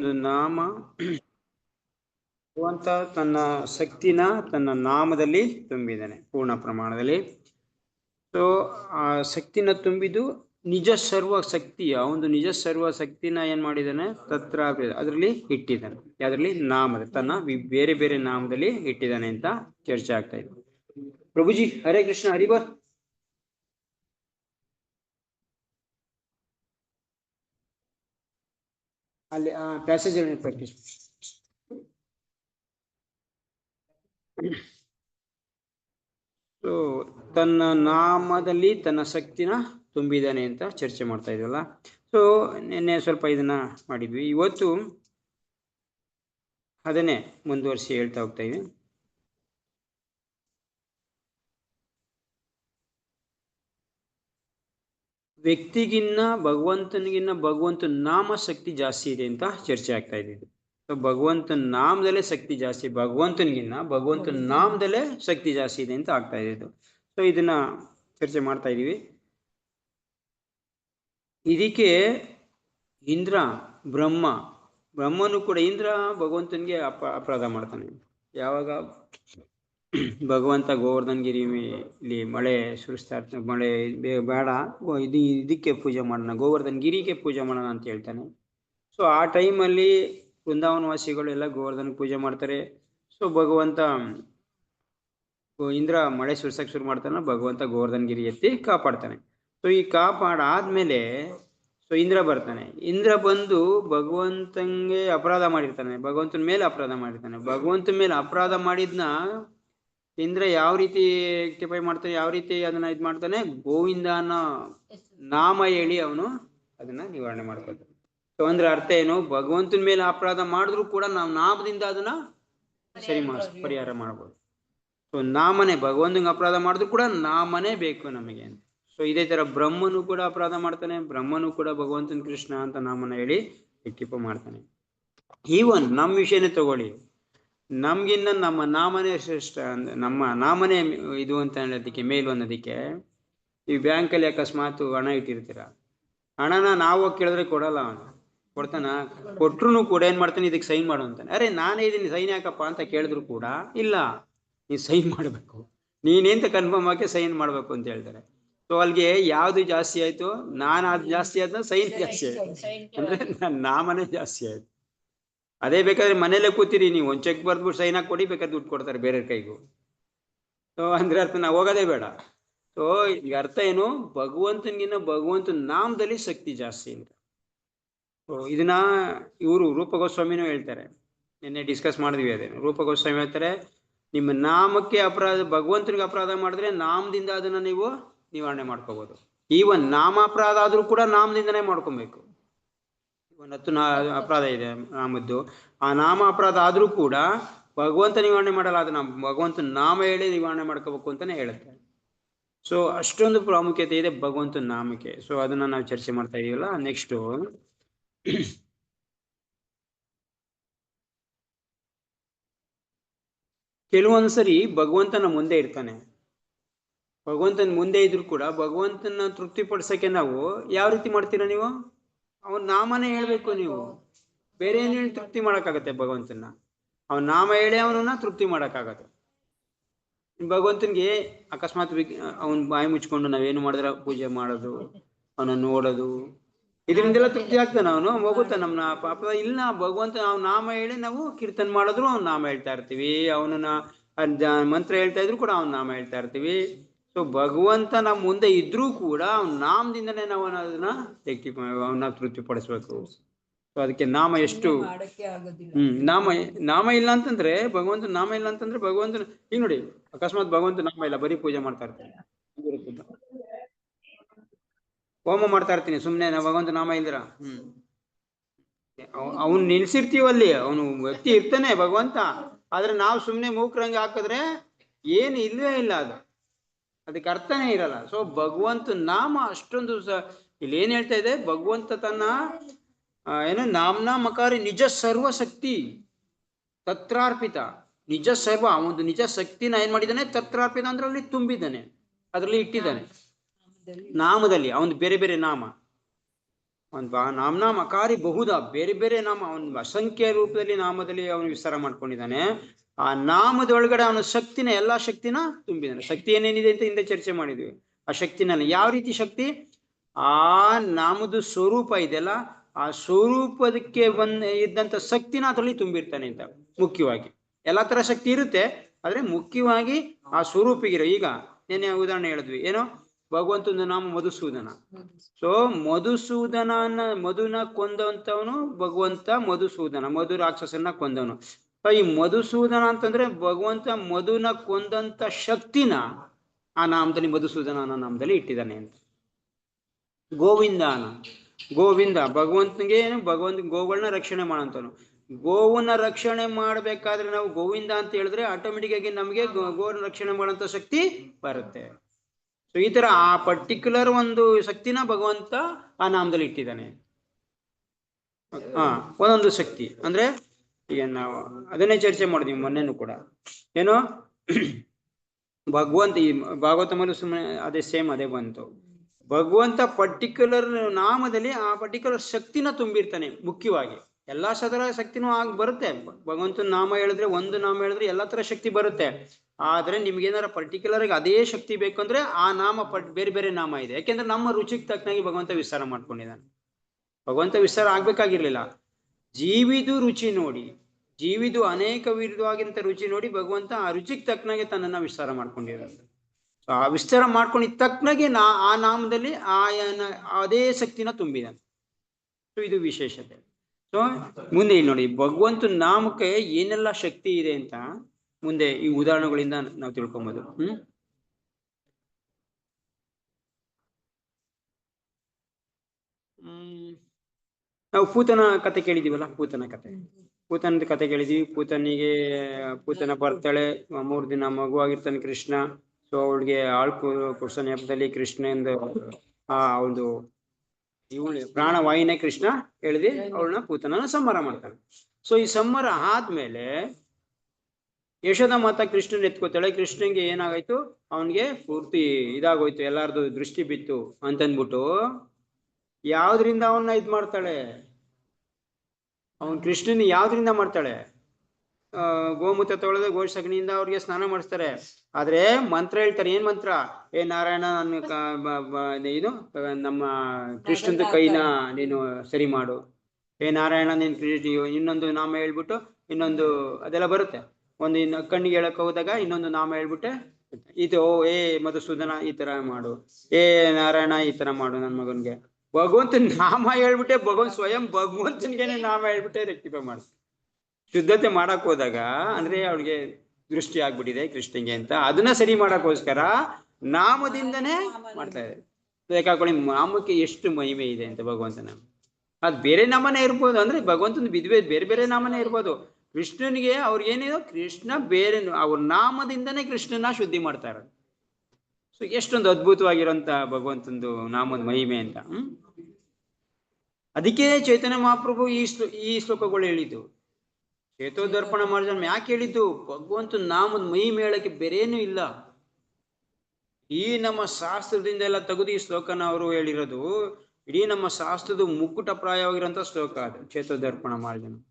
ಒಂದು ನಾಮ ಭಗವಂತ ತನ್ನ ಶಕ್ತಿನ ತನ್ನ ನಾಮದಲ್ಲಿ ತುಂಬಿದ್ದಾನೆ, ಪೂರ್ಣ ಪ್ರಮಾಣದಲ್ಲಿ. ಸೊ ಆ ಶಕ್ತಿನ ತುಂಬಿದ್ದು ನಿಜ ಸರ್ವ ಶಕ್ತಿಯ, ಒಂದು ನಿಜ ಸರ್ವ ಶಕ್ತಿನ ಏನ್ ಮಾಡಿದ್ದಾನೆ? ತತ್ರ ಅದರಲ್ಲಿ ಇಟ್ಟಿದ್ದಾನೆ. ಅದರಲ್ಲಿ ನಾಮದ, ತನ್ನ ಬೇರೆ ಬೇರೆ ನಾಮದಲ್ಲಿ ಇಟ್ಟಿದ್ದಾನೆ ಅಂತ ಚರ್ಚೆ ಆಗ್ತಾ ಇದೆ. ಪ್ರಭುಜಿ, ಹರೇ ಕೃಷ್ಣ ಹರಿಬರ್ ಅಲ್ಲಿ ಪ್ಯಾಸೇಜ್ ಪ್ರಾಕ್ಟೀಸ್ ಸೊ ತನ್ನ ನಾಮದಲ್ಲಿ ತನ್ನ ಶಕ್ತಿನ ತುಂಬಿದ್ದಾನೆ ಅಂತ ಚರ್ಚೆ ಮಾಡ್ತಾ ಇದ್ವಲ್ಲ. ಸೊ ನಿನ್ನೆ ಸ್ವಲ್ಪ ಇದನ್ನ ಮಾಡಿದ್ವಿ. ಇವತ್ತು ಅದನ್ನೇ ಮುಂದುವರಿಸಿ ಹೇಳ್ತಾ ಹೋಗ್ತಾ ಇದ್ವಿ ವ್ಯಕ್ತಿಗಿನ್ನ ಭಗವಂತನಿಗಿನ್ನ ಭಗವಂತನ ನಾಮ ಶಕ್ತಿ ಜಾಸ್ತಿ ಇದೆ ಅಂತ ಚರ್ಚೆ ಆಗ್ತಾ ಇದೆ. ಸೊ ಭಗವಂತನ ನಾಮದಲ್ಲೇ ಶಕ್ತಿ ಜಾಸ್ತಿ ಭಗವಂತನಿಗಿನ್ನ ಭಗವಂತನ ನಾಮದಲ್ಲೇ ಶಕ್ತಿ ಜಾಸ್ತಿ ಇದೆ ಅಂತ ಆಗ್ತಾ ಇದೆ ಸೊ ಇದನ್ನ ಚರ್ಚೆ ಮಾಡ್ತಾ ಇದೀವಿ. ಇದಕ್ಕೆ ಇಂದ್ರ ಬ್ರಹ್ಮ ಬ್ರಹ್ಮನು ಕೂಡ ಇಂದ್ರ ಭಗವಂತನಿಗೆ ಅಪ ಅಪರಾಧ ಮಾಡ್ತಾನೆ. ಯಾವಾಗ? ಭಗವಂತ ಗೋವರ್ಧನ್ಗಿರಿ ಮೇ- ಇಲ್ಲಿ ಮಳೆ ಸುರಿಸ್ತಾ ಮಳೆ ಬೇಡ ಇದು ಇದಕ್ಕೆ ಪೂಜೆ ಮಾಡೋಣ ಗೋವರ್ಧನ್ ಗಿರಿಗೆ ಪೂಜೆ ಮಾಡೋಣ ಅಂತ ಹೇಳ್ತಾನೆ. ಸೊ ಆ ಟೈಮಲ್ಲಿ ವೃಂದಾವನವಾಸಿಗಳು ಎಲ್ಲ ಗೋವರ್ಧನ್ ಪೂಜೆ ಮಾಡ್ತಾರೆ. ಸೊ ಭಗವಂತ ಇಂದ್ರ ಮಳೆ ಸುರ್ಸಕ್ ಶುರು ಮಾಡ್ತಾನೆ, ಭಗವಂತ ಗೋವರ್ಧನ್ ಗಿರಿ ಎತ್ತಿ ಕಾಪಾಡ್ತಾನೆ. ಸೊ ಈ ಕಾಪಾಡಾದ್ಮೇಲೆ ಸೊ ಇಂದ್ರ ಬರ್ತಾನೆ. ಇಂದ್ರ ಬಂದು ಭಗವಂತಂಗೆ ಅಪರಾಧ ಮಾಡಿರ್ತಾನೆ. ಭಗವಂತನ ಮೇಲೆ ಅಪರಾಧ ಮಾಡಿರ್ತಾನೆ. ಭಗವಂತನ ಮೇಲೆ ಅಪರಾಧ ಮಾಡಿದ್ನ ಇಂದ್ರ ಯಾವ ರೀತಿ ರೆಕ್ಟಿಫೈ ಮಾಡ್ತಾನೆ ಯಾವ ರೀತಿ ಅದನ್ನ ಇದ್ ಮಾಡ್ತಾನೆ, ಗೋವಿಂದನ ನಾಮ ಹೇಳಿ ಅವನು ಅದನ್ನ ನಿವಾರಣೆ ಮಾಡ್ಕೊತಾನೆ ಸೊ ಅಂದ್ರೆ ಅರ್ಥ ಏನು, ಭಗವಂತನ ಮೇಲೆ ಅಪರಾಧ ಮಾಡಿದ್ರು ಕೂಡ ನಾವು ನಾಮದಿಂದ ಅದನ್ನ ಸರಿ ಮಾಡ ಪರಿಹಾರ ಮಾಡ್ಬೋದು. ಸೊ ನಾಮನೆ, ಭಗವಂತಂಗೆ ಅಪರಾಧ ಮಾಡಿದ್ರು ಕೂಡ ನಾಮನೇ ಬೇಕು ನಮಗೆ ಅಂತ. ಸೊ ಇದೇ ತರ ಬ್ರಹ್ಮನು ಕೂಡ ಅಪರಾಧ ಮಾಡ್ತಾನೆ, ಬ್ರಹ್ಮನು ಕೂಡ ಭಗವಂತನ ಕೃಷ್ಣ ಅಂತ ನಾಮನ ಹೇಳಿ ರೆಕ್ಟಿಫೈ ಮಾಡ್ತಾನೆ. ಈವನ್ ನಮ್ಮ ವಿಷಯನೇ ತಗೊಳ್ಳಿ. ನಮ್ಗಿನ್ನ ನಮ್ಮ ನಾಮನೇ ಶ್ರೇಷ್ಠ ಅಂದ್ರೆ ನಮ್ಮ ನಾಮನೇ ಇದು ಅಂತ ಹೇಳೋದಕ್ಕೆ ಮೇಲು ಅನ್ನೋದಕ್ಕೆ ಈ ಬ್ಯಾಂಕಲ್ಲಿ ಅಕಸ್ಮಾತ್ ಹಣ ಇಟ್ಟಿರ್ತೀರ? ಹಣನ ನಾವು ಕೇಳಿದ್ರೆ ಕೊಡಲ್ಲ ಅವನು. ಕೊಡ್ತಾನ? ಕೊಟ್ರು ಕೂಡ ಏನ್ ಮಾಡ್ತಾನೆ? ಇದಕ್ಕೆ ಸೈನ್ ಮಾಡು ಅಂತಾನೆ. ಅರೆ ನಾನೇ ಇದೀನಿ ಸೈನ್ ಯಾಕಪ್ಪ ಅಂತ ಕೇಳಿದ್ರು ಕೂಡ ಇಲ್ಲ. ನೀ ಸೈನ್ ಮಾಡಬೇಕು. ನೀನೇಂತ ಕನ್ಫರ್ಮ್ ಆಗಿ ಸೈನ್ ಮಾಡ್ಬೇಕು ಅಂತ ಹೇಳ್ತಾರೆ. ಸೊ ಅಲ್ಲಿಗೆ ಯಾವ್ದು ಜಾಸ್ತಿ ಆಯ್ತು? ನಾನು ಅದು ಜಾಸ್ತಿ ಆದ ಸೈನ್ ಜಾಸ್ತಿ ಆಯ್ತು. ಅಂದ್ರೆ ನನ್ನ ನಾಮನೇ ಜಾಸ್ತಿ ಆಯ್ತು. ಅದೇ ಬೇಕಾದ್ರೆ ಮನೇಲೆ ಕೂತಿರಿ, ನೀವು ಒಂದು ಚೆಕ್ ಬರ್ದ್ಬಿಟ್ಟು ಸೈನ್ ಹಾಕಿ ಕೊಡಿ, ಬೇಕಾದ್ರೆ ದುಡ್ಡು ಕೊಡ್ತಾರೆ ಬೇರೆ ಕೈಗೂ. ಸೊ ಅಂದ್ರೆ ಅರ್ಥ, ನಾವು ಹೋಗೋದೇ ಬೇಡ. ಸೊ ಈಗ ಅರ್ಥ ಏನು? ಭಗವಂತನಿಗಿನ್ನ ಭಗವಂತನ ನಾಮದಲ್ಲಿ ಶಕ್ತಿ ಜಾಸ್ತಿ ಅಂತ. ಇದನ್ನ ಇವರು ರೂಪ ಗೋಸ್ವಾಮಿನೂ ಹೇಳ್ತಾರೆ. ನಿನ್ನೆ ಡಿಸ್ಕಸ್ ಮಾಡಿದ್ವಿ ಅದೇ ರೂಪ ಗೋಸ್ವಾಮಿ ಹೇಳ್ತಾರೆ, ನಿಮ್ಮ ನಾಮಕ್ಕೆ ಅಪರಾಧ, ಭಗವಂತನಿಗೆ ಅಪರಾಧ ಮಾಡಿದ್ರೆ ನಾಮದಿಂದ ಅದನ್ನ ನೀವು ನಿವಾರಣೆ ಮಾಡ್ಕೋಬಹುದು ಈವನ್ ನಾಮ ಅಪರಾಧ ಆದ್ರೂ ಕೂಡ ನಾಮದಿಂದನೇ ಮಾಡ್ಕೊಬೇಕು. ಹತ್ತು ಅಪರಾಧ ಇದೆ ನಾಮದ್ದು. ಆ ನಾಮ ಅಪರಾಧ ಆದ್ರೂ ಕೂಡ ಭಗವಂತ ನಿವಾರಣೆ ಮಾಡಲ್ಲ ಅದನ್ನ ಭಗವಂತನ ನಾಮ ಹೇಳಿ ನಿವಾರಣೆ ಮಾಡ್ಕೋಬೇಕು ಅಂತಾನೆ ಹೇಳುತ್ತೆ ಸೊ ಅಷ್ಟೊಂದು ಪ್ರಾಮುಖ್ಯತೆ ಇದೆ ಭಗವಂತನ ನಾಮಕ್ಕೆ. ಸೊ ಅದನ್ನ ನಾವು ಚರ್ಚೆ ಮಾಡ್ತಾ ಇದೀವಲ್ಲ ನೆಕ್ಸ್ಟ್ ಕೆಲವೊಂದ್ಸರಿ ಭಗವಂತನ ಮುಂದೆ ಇರ್ತಾನೆ. ಭಗವಂತನ ಮುಂದೆ ಇದ್ರು ಕೂಡ ಭಗವಂತನ ತೃಪ್ತಿಪಡಿಸಕ್ಕೆ ನಾವು ಯಾವ ರೀತಿ ಮಾಡ್ತೀರಾ ನೀವು? ಅವನ ನಾಮನೇ ಹೇಳ್ಬೇಕು ನೀವು. ಬೇರೆ ಏನ್ ತೃಪ್ತಿ ಮಾಡಕ್ಕಾಗತ್ತೆ ಭಗವಂತನ ಅವನ ನಾಮ ಹೇಳಿ ಅವನನ್ನ ತೃಪ್ತಿ ಮಾಡಕ್ಕಾಗತ್ತೆ. ಭಗವಂತನಿಗೆ ಅಕಸ್ಮಾತ್ ಅವನ ಬಾಯಿ ಮುಚ್ಕೊಂಡು ನಾವೇನು ಮಾಡಿದ್ರ ಪೂಜೆ ಮಾಡೋದು ಅವನ ನೋಡೋದು, ಇದರಿಂದೆಲ್ಲ ತೃಪ್ತಿ ಆಗ್ತಾನ ಅವನು ಹೋಗುತ್ತ ನಮ್ಮ ಪಾಪ, ಇಲ್ಲ, ಭಗವಂತ ಅವ್ನ ನಾಮ ಹೇಳಿ ನಾವು ಕೀರ್ತನ್ ಮಾಡಿದ್ರು ಅವ್ನ ನಾಮ ಹೇಳ್ತಾ ಇರ್ತೀವಿ. ಅವನನ್ನ ಮಂತ್ರ ಹೇಳ್ತಾ ಇದ್ರು ಕೂಡ ಅವ್ನ ನಾಮ ಹೇಳ್ತಾ ಇರ್ತೀವಿ. ಸೊ ಭಗವಂತ ನಮ್ಮ ಮುಂದೆ ಇದ್ರೂ ಕೂಡ ಅವ್ನ ನಾಮದಿಂದನೇ ನಾವು ಅದನ್ನ ವ್ಯಕ್ತಿ ಅವನ್ನ ತೃಪ್ತಿ ಪಡಿಸ್ಬೇಕು ಸೊ ಅದಕ್ಕೆ ನಾಮ ಎಷ್ಟು ಹ್ಮ್ ನಾಮ ನಾಮ ಇಲ್ಲ ಅಂತಂದ್ರೆ ಭಗವಂತ ನಾಮ ಇಲ್ಲ ಅಂತಂದ್ರೆ ಭಗವಂತನ ಈಗ ನೋಡಿ ಅಕಸ್ಮಾತ್ ಭಗವಂತ ನಾಮ ಇಲ್ಲ ಬರೀ ಪೂಜೆ ಮಾಡ್ತಾ ಇರ್ತೀನಿ. ಹೋಮ ಮಾಡ್ತಾ ಇರ್ತೀನಿ ಸುಮ್ನೆ ನಾ ಭಗವಂತ ನಾಮ ಇಲ್ದಿರ. ಹ್ಮ್. ಅವ್ನು ನಿಲ್ಸಿರ್ತೀವಲ್ಲಿ ಅವನು ವ್ಯಕ್ತಿ ಇರ್ತಾನೆ ಭಗವಂತ. ಆದ್ರೆ ನಾವು ಸುಮ್ನೆ ಮೂಕ್ರಂಗೆ ಹಾಕಿದ್ರೆ ಏನು ಇಲ್ವೇ ಇಲ್ಲ ಅದು. ಅದಕ್ಕೆ ಅರ್ಥನೇ ಇರಲ್ಲ. ಸೊ ಭಗವಂತ ನಾಮ ಅಷ್ಟೊಂದು ಸ ಇಲ್ಲಿ ಏನ್ ಹೇಳ್ತಾ ಇದೆ? ಭಗವಂತ ತನ್ನ ಏನು ನಾಮ್ನ ಮಕಾರಿ ನಿಜ ಸರ್ವಶಕ್ತಿ ತತ್ರಾರ್ಪಿತ. ನಿಜ ಸರ್ವ ಒಂದು ನಿಜ ಶಕ್ತಿನ ಏನ್ ಮಾಡಿದ್ದಾನೆ? ತತ್ರಾರ್ಪಿತ ಅಂದ್ರೆ ಅಲ್ಲಿ ತುಂಬಿದ್ದಾನೆ. ಅದರಲ್ಲಿ ಇಟ್ಟಿದ್ದಾನೆ. ನಾಮದಲ್ಲಿ ಅವನು ಬೇರೆ ಬೇರೆ ನಾಮ. ಒಂದು ಬಾ ನಾಮನಾಮಕಾರಿ ಬಹುದ? ಬೇರೆ ಬೇರೆ ನಾಮ ಅವನು ಅಸಂಖ್ಯ ರೂಪದಲ್ಲಿ ನಾಮದಲ್ಲಿ ಅವನು ವಿಸ್ತಾರ ಮಾಡ್ಕೊಂಡಿದ್ದಾನೆ. ಆ ನಾಮದ ಒಳಗಡೆ ಅವನ ಶಕ್ತಿನ, ಎಲ್ಲಾ ಶಕ್ತಿನ ತುಂಬಿದ್ದಾನೆ. ಶಕ್ತಿ ಏನೇನಿದೆ ಅಂತ ಹಿಂದೆ ಚರ್ಚೆ ಮಾಡಿದ್ವಿ. ಆ ಶಕ್ತಿನ ಯಾವ ರೀತಿ ಶಕ್ತಿ? ಆ ನಾಮದ ಸ್ವರೂಪ ಇದೆಯಲ್ಲ, ಆ ಸ್ವರೂಪದಕ್ಕೆ ಬಂದ ಇದ್ದಂತ ಶಕ್ತಿನ ಅದರಲ್ಲಿ ತುಂಬಿರ್ತಾನೆ ಅಂತ, ಮುಖ್ಯವಾಗಿ. ಎಲ್ಲಾ ತರ ಶಕ್ತಿ ಇರುತ್ತೆ, ಆದ್ರೆ ಮುಖ್ಯವಾಗಿ ಆ ಸ್ವರೂಪಿಗಿರೋ. ಈಗ ಏನೇ ಉದಾಹರಣೆ ಹೇಳಿದ್ವಿ. ಏನೋ? ಭಗವಂತನ ನಾಮ ಮಧುಸೂದನ. ಸೊ ಮಧುಸೂದನ ಮಧುನ ಕೊಂದಂತವನು ಭಗವಂತ ಮಧುಸೂದನ ಮಧು ರಾಕ್ಷಸನ ಕೊಂದವನು. ಸೊ ಈ ಮಧುಸೂದನ ಅಂತಂದ್ರೆ ಭಗವಂತ ಮಧುನ ಕೊಂದಂತ ಶಕ್ತಿನ ಆ ನಾಮದಲ್ಲಿ ಮಧುಸೂದನ ಅನ್ನೋ ನಾಮದಲ್ಲಿ ಇಟ್ಟಿದ್ದಾನೆ ಅಂತ. ಗೋವಿಂದನ. ಗೋವಿಂದ ಭಗವಂತನಿಗೆ ಭಗವಂತ ಗೋಗಳನ್ನ ರಕ್ಷಣೆ ಮಾಡಂತವನು ಗೋವನ್ನ ರಕ್ಷಣೆ ಮಾಡ್ಬೇಕಾದ್ರೆ ನಾವು ಗೋವಿಂದ ಅಂತ ಹೇಳಿದ್ರೆ ಆಟೋಮೆಟಿಕ್ ಆಗಿ ನಮಗೆ ಗೋವನ್ನ ರಕ್ಷಣೆ ಮಾಡೋಂಥ ಶಕ್ತಿ ಬರುತ್ತೆ. ಸೊ ಈ ತರ ಆ ಪರ್ಟಿಕ್ಯುಲರ್ ಒಂದು ಶಕ್ತಿನ ಭಗವಂತ ಆ ನಾಮದಲ್ಲಿ ಇಟ್ಟಿದ್ದಾನೆ. ಹಾ, ಒಂದೊಂದು ಶಕ್ತಿ. ಅಂದ್ರೆ, ಈಗ ನಾವು ಅದನ್ನೇ ಚರ್ಚೆ ಮಾಡಿದ್ವಿ ಮೊನ್ನೆನೂ ಕೂಡ. ಏನು? ಭಗವಂತ ಈ ಭಾಗವತ ಮನು ಸುಮ್ಮನೆ ಅದೇ ಸೇಮ್ ಅದೇ ಬಂತು. ಭಗವಂತ ಪರ್ಟಿಕ್ಯುಲರ್ ನಾಮದಲ್ಲಿ ಆ ಪರ್ಟಿಕ್ಯುಲರ್ ಶಕ್ತಿನ ತುಂಬಿರ್ತಾನೆ ಮುಖ್ಯವಾಗಿ. ಎಲ್ಲಾ ಸದರ ಶಕ್ತಿನೂ ಆಗಿ ಬರುತ್ತೆ. ಭಗವಂತನ ನಾಮ ಹೇಳಿದ್ರೆ ಒಂದು ನಾಮ ಹೇಳಿದ್ರೆ ಎಲ್ಲಾ ತರ ಶಕ್ತಿ ಬರುತ್ತೆ. ಆದ್ರೆ ನಿಮ್ಗೆ ಏನಾರ ಪರ್ಟಿಕ್ಯುಲರ್ ಆಗಿ ಅದೇ ಶಕ್ತಿ ಬೇಕು ಅಂದ್ರೆ ಆ ನಾಮ ಬೇರೆ ಬೇರೆ ನಾಮ ಇದೆ. ಯಾಕೆಂದ್ರೆ ನಮ್ಮ ರುಚಿಗೆ ತಕ್ಕನಾಗಿ ಭಗವಂತ ವಿಸ್ತಾರ ಮಾಡ್ಕೊಂಡಿದ್ದಾನೆ. ಭಗವಂತ ವಿಸ್ತಾರ ಆಗ್ಬೇಕಾಗಿರ್ಲಿಲ್ಲ. ಜೀವಿದು ರುಚಿ ನೋಡಿ, ಜೀವಿದು ಅನೇಕ ವಿಧವಾಗಿರಂತ ರುಚಿ ನೋಡಿ ಭಗವಂತ ಆ ರುಚಿಗೆ ತಕ್ಕನಾಗೆ ತನ್ನನ್ನ ವಿಸ್ತಾರ ಮಾಡ್ಕೊಂಡಿರೋದು. ಸೊ ಆ ವಿಸ್ತಾರ ಮಾಡ್ಕೊಂಡಿದ್ದ ತಕ್ಕನಾಗೆ ನಾ, ಆ ನಾಮದಲ್ಲಿ ಆಯನ, ಅದೇ ಶಕ್ತಿನ ತುಂಬಿದಾನೆ. ಸೊ ಇದು ವಿಶೇಷತೆ. ಸೊ ಮುಂದೆ ನೋಡಿ ಭಗವಂತ ನಾಮಕ್ಕೆ ಏನೆಲ್ಲ ಶಕ್ತಿ ಇದೆ ಅಂತ ಮುಂದೆ ಈ ಉದಾಹರಣೆಗಳಿಂದ ನಾವು ತಿಳ್ಕೊಬೋದು. ಹ್ಮ್? ನಾವು ಪೂತನ ಕತೆ ಕೇಳಿದೀವಲ್ಲ ಪೂತನ ಕತೆ. ಪೂತನದ ಕತೆ ಕೇಳಿದೀವಿ. ಪೂತನಿಗೆ ಪೂತನ ಬರ್ತಾಳೆ. ಮೂರ್ ದಿನ ಮಗು ಆಗಿರ್ತಾನೆ ಕೃಷ್ಣ. ಸೊ ಅವಳಿಗೆ ಆಳ್ಕು ಕುಡ್ಸೋ ನೆಪದಲ್ಲಿ ಕೃಷ್ಣಂದು ಆ ಒಂದು ಇವಳು ಪ್ರಾಣವಾಯಿನೇ ಕೃಷ್ಣ ಹೇಳಿದಿ. ಅವಳನ್ನ ಪೂತನನ ಸಂಹಾರ ಮಾಡ್ತಾನೆ ಸೊ ಈ ಸಂಹಾರ ಆದ್ಮೇಲೆ ಯಶೋದ ಮಾತಾ ಕೃಷ್ಣನ್ ಎತ್ಕೋತಾಳೆ. ಕೃಷ್ಣನ್ಗೆ ಏನಾಗಾಯ್ತು? ಅವನ್ಗೆ ಪೂರ್ತಿ ಇದಾಗೋಯ್ತು. ಎಲ್ಲಾರ್ದು ದೃಷ್ಟಿ ಬಿತ್ತು ಅಂತಂದ್ಬಿಟ್ಟು ಯಾವ್ದ್ರಿಂದ ಅವನ್ನ ಇದ್ ಮಾಡ್ತಾಳೆ? ಅವನ್ ಕೃಷ್ಣನ್ ಯಾವ್ದ್ರಿಂದ ಮಾಡ್ತಾಳೆ? ಗೋಮೂತ್ರ ತೊಳೆದ ಗೋ ಸಗಣಿಯಿಂದ ಅವ್ರಿಗೆ ಸ್ನಾನ ಮಾಡಿಸ್ತಾರೆ. ಆದ್ರೆ ಮಂತ್ರ ಹೇಳ್ತಾರೆ. ಏನ್ ಮಂತ್ರ? ಏ ನಾರಾಯಣ, ನನ್ನ ಇದು, ನಮ್ಮ ಕೃಷ್ಣಂದು ಕೈನ ನೀನು ಸರಿ ಮಾಡು. ಏ ನಾರಾಯಣ, ನೀನ್ ಇನ್ನೊಂದು ನಾಮ ಹೇಳ್ಬಿಟ್ಟು ಇನ್ನೊಂದು ಅದೆಲ್ಲ ಬರುತ್ತೆ. ಒಂದು ಇನ್ನು ಕಣ್ಣಿಗೆ ಹೇಳಕ್ ಹೋದಾಗ ಇನ್ನೊಂದು ನಾಮ ಹೇಳ್ಬಿಟ್ಟೆ. ಇದು ಏ ಮಧುಸೂದನ ಈ ತರ ಮಾಡು. ಏ ನಾರಾಯಣ ಈ ತರ ಮಾಡು ನನ್ ಮಗನ್ಗೆ. ಭಗವಂತ ನಾಮ ಹೇಳ್ಬಿಟ್ಟೆ, ಭಗವಂತ ಸ್ವಯಂ ಭಗವಂತನಿಗೆ ನಾಮ ಹೇಳ್ಬಿಟ್ಟೆ ರೆಕ್ಟಿಫೈ ಮಾಡು. ಶುದ್ಧತೆ ಮಾಡಕ್ ಹೋದಾಗ ಅಂದ್ರೆ ಅವಳಿಗೆ ದೃಷ್ಟಿ ಆಗ್ಬಿಟ್ಟಿದೆ ಕೃಷ್ಣಂಗೆ ಅಂತ. ಅದನ್ನ ಸರಿ ಮಾಡಕ್ಕೋಸ್ಕರ ನಾಮದಿಂದನೇ ಮಾಡ್ತಾ ಇದೆ ಯಾಕಾಕೊಳ್ಳಿ ನಾಮಕ್ಕೆ ಎಷ್ಟು ಮಹಿಮೆ ಇದೆ ಅಂತ ಭಗವಂತನ. ಅದ್ ಬೇರೆ ನಾಮನೇ ಇರ್ಬೋದು, ಅಂದ್ರೆ ಭಗವಂತನ ಬಿದ್ವೆ ಬೇರೆ ಬೇರೆ ನಾಮನೇ ಇರ್ಬೋದು. ಕೃಷ್ಣನಿಗೆ ಅವ್ರಿಗೇನಿದೆ ಕೃಷ್ಣ ಬೇರೆನು ಅವ್ರ ನಾಮದಿಂದನೇ ಕೃಷ್ಣನ ಶುದ್ಧಿ ಮಾಡ್ತಾರೆ ಸೊ ಎಷ್ಟೊಂದು ಅದ್ಭುತವಾಗಿರೋಂತ ಭಗವಂತಂದು ನಾಮದ ಮಹಿಮೆ ಅಂತ, ಹ್ಮ್? ಅದಕ್ಕೆ ಚೈತನ್ಯ ಮಹಾಪ್ರಭು ಈ ಶ್ಲೋ ಈ ಶ್ಲೋಕಗಳು ಹೇಳಿದ್ದು. ಚೇತೋದರ್ಪಣ ಮಾಡಿದ ಯಾಕೆ ಹೇಳಿದ್ದು? ಭಗವಂತ ನಾಮದ ಮಹಿಮೆ ಹೇಳಕ್ಕೆ ಬೇರೇನು ಇಲ್ಲ. ಈ ನಮ್ಮ ಶಾಸ್ತ್ರದಿಂದ ಎಲ್ಲ ತೆಗೆದು ಈ ಶ್ಲೋಕನ ಅವರು ಹೇಳಿರೋದು, ಇಡೀ ನಮ್ಮ ಶಾಸ್ತ್ರದ ಮುಕ್ಕುಟಪ್ರಾಯವಾಗಿರೋಂಥ ಶ್ಲೋಕ ಅದು ಚೇತೋದರ್ಪಣ ಮಾರ್ಜನ.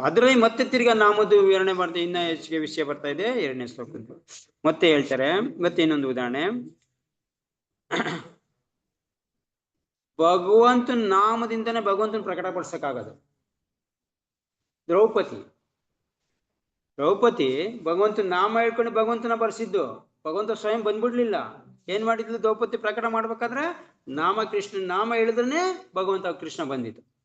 ಅದರಲ್ಲಿ ಮತ್ತೆ ತಿರ್ಗಾ ನಾಮದು ವಿವರಣೆ ಮಾಡ್ತಾ ಇನ್ನ ಹೆಚ್ಚಿಗೆ ವಿಷಯ ಬರ್ತಾ ಇದೆ, ಎರಡನೇ ಶ್ಲೋಕದ್ದು. ಮತ್ತೆ ಹೇಳ್ತಾರೆ, ಮತ್ತೆ ಇನ್ನೊಂದು ಉದಾಹರಣೆ. ಭಗವಂತನ ನಾಮದಿಂದನೇ ಭಗವಂತನ ಪ್ರಕಟಪಡಿಸಕ್ಕಾಗದು ದ್ರೌಪದಿ. ದ್ರೌಪದಿ ಭಗವಂತನ ನಾಮ ಹೇಳ್ಕೊಂಡು ಭಗವಂತನ ಬರ್ಸಿದ್ದು. ಭಗವಂತ ಸ್ವಯಂ ಬಂದ್ಬಿಡ್ಲಿಲ್ಲ. ಏನ್ ಮಾಡಿದ್ಲು ದ್ರೌಪದಿ ಪ್ರಕಟ ಮಾಡ್ಬೇಕಾದ್ರೆ ನಾಮ ಕೃಷ್ಣ ನಾಮ ಹೇಳಿದ್ರೇನೆ ಭಗವಂತ ಕೃಷ್ಣ ಬಂದಿದ್ದು.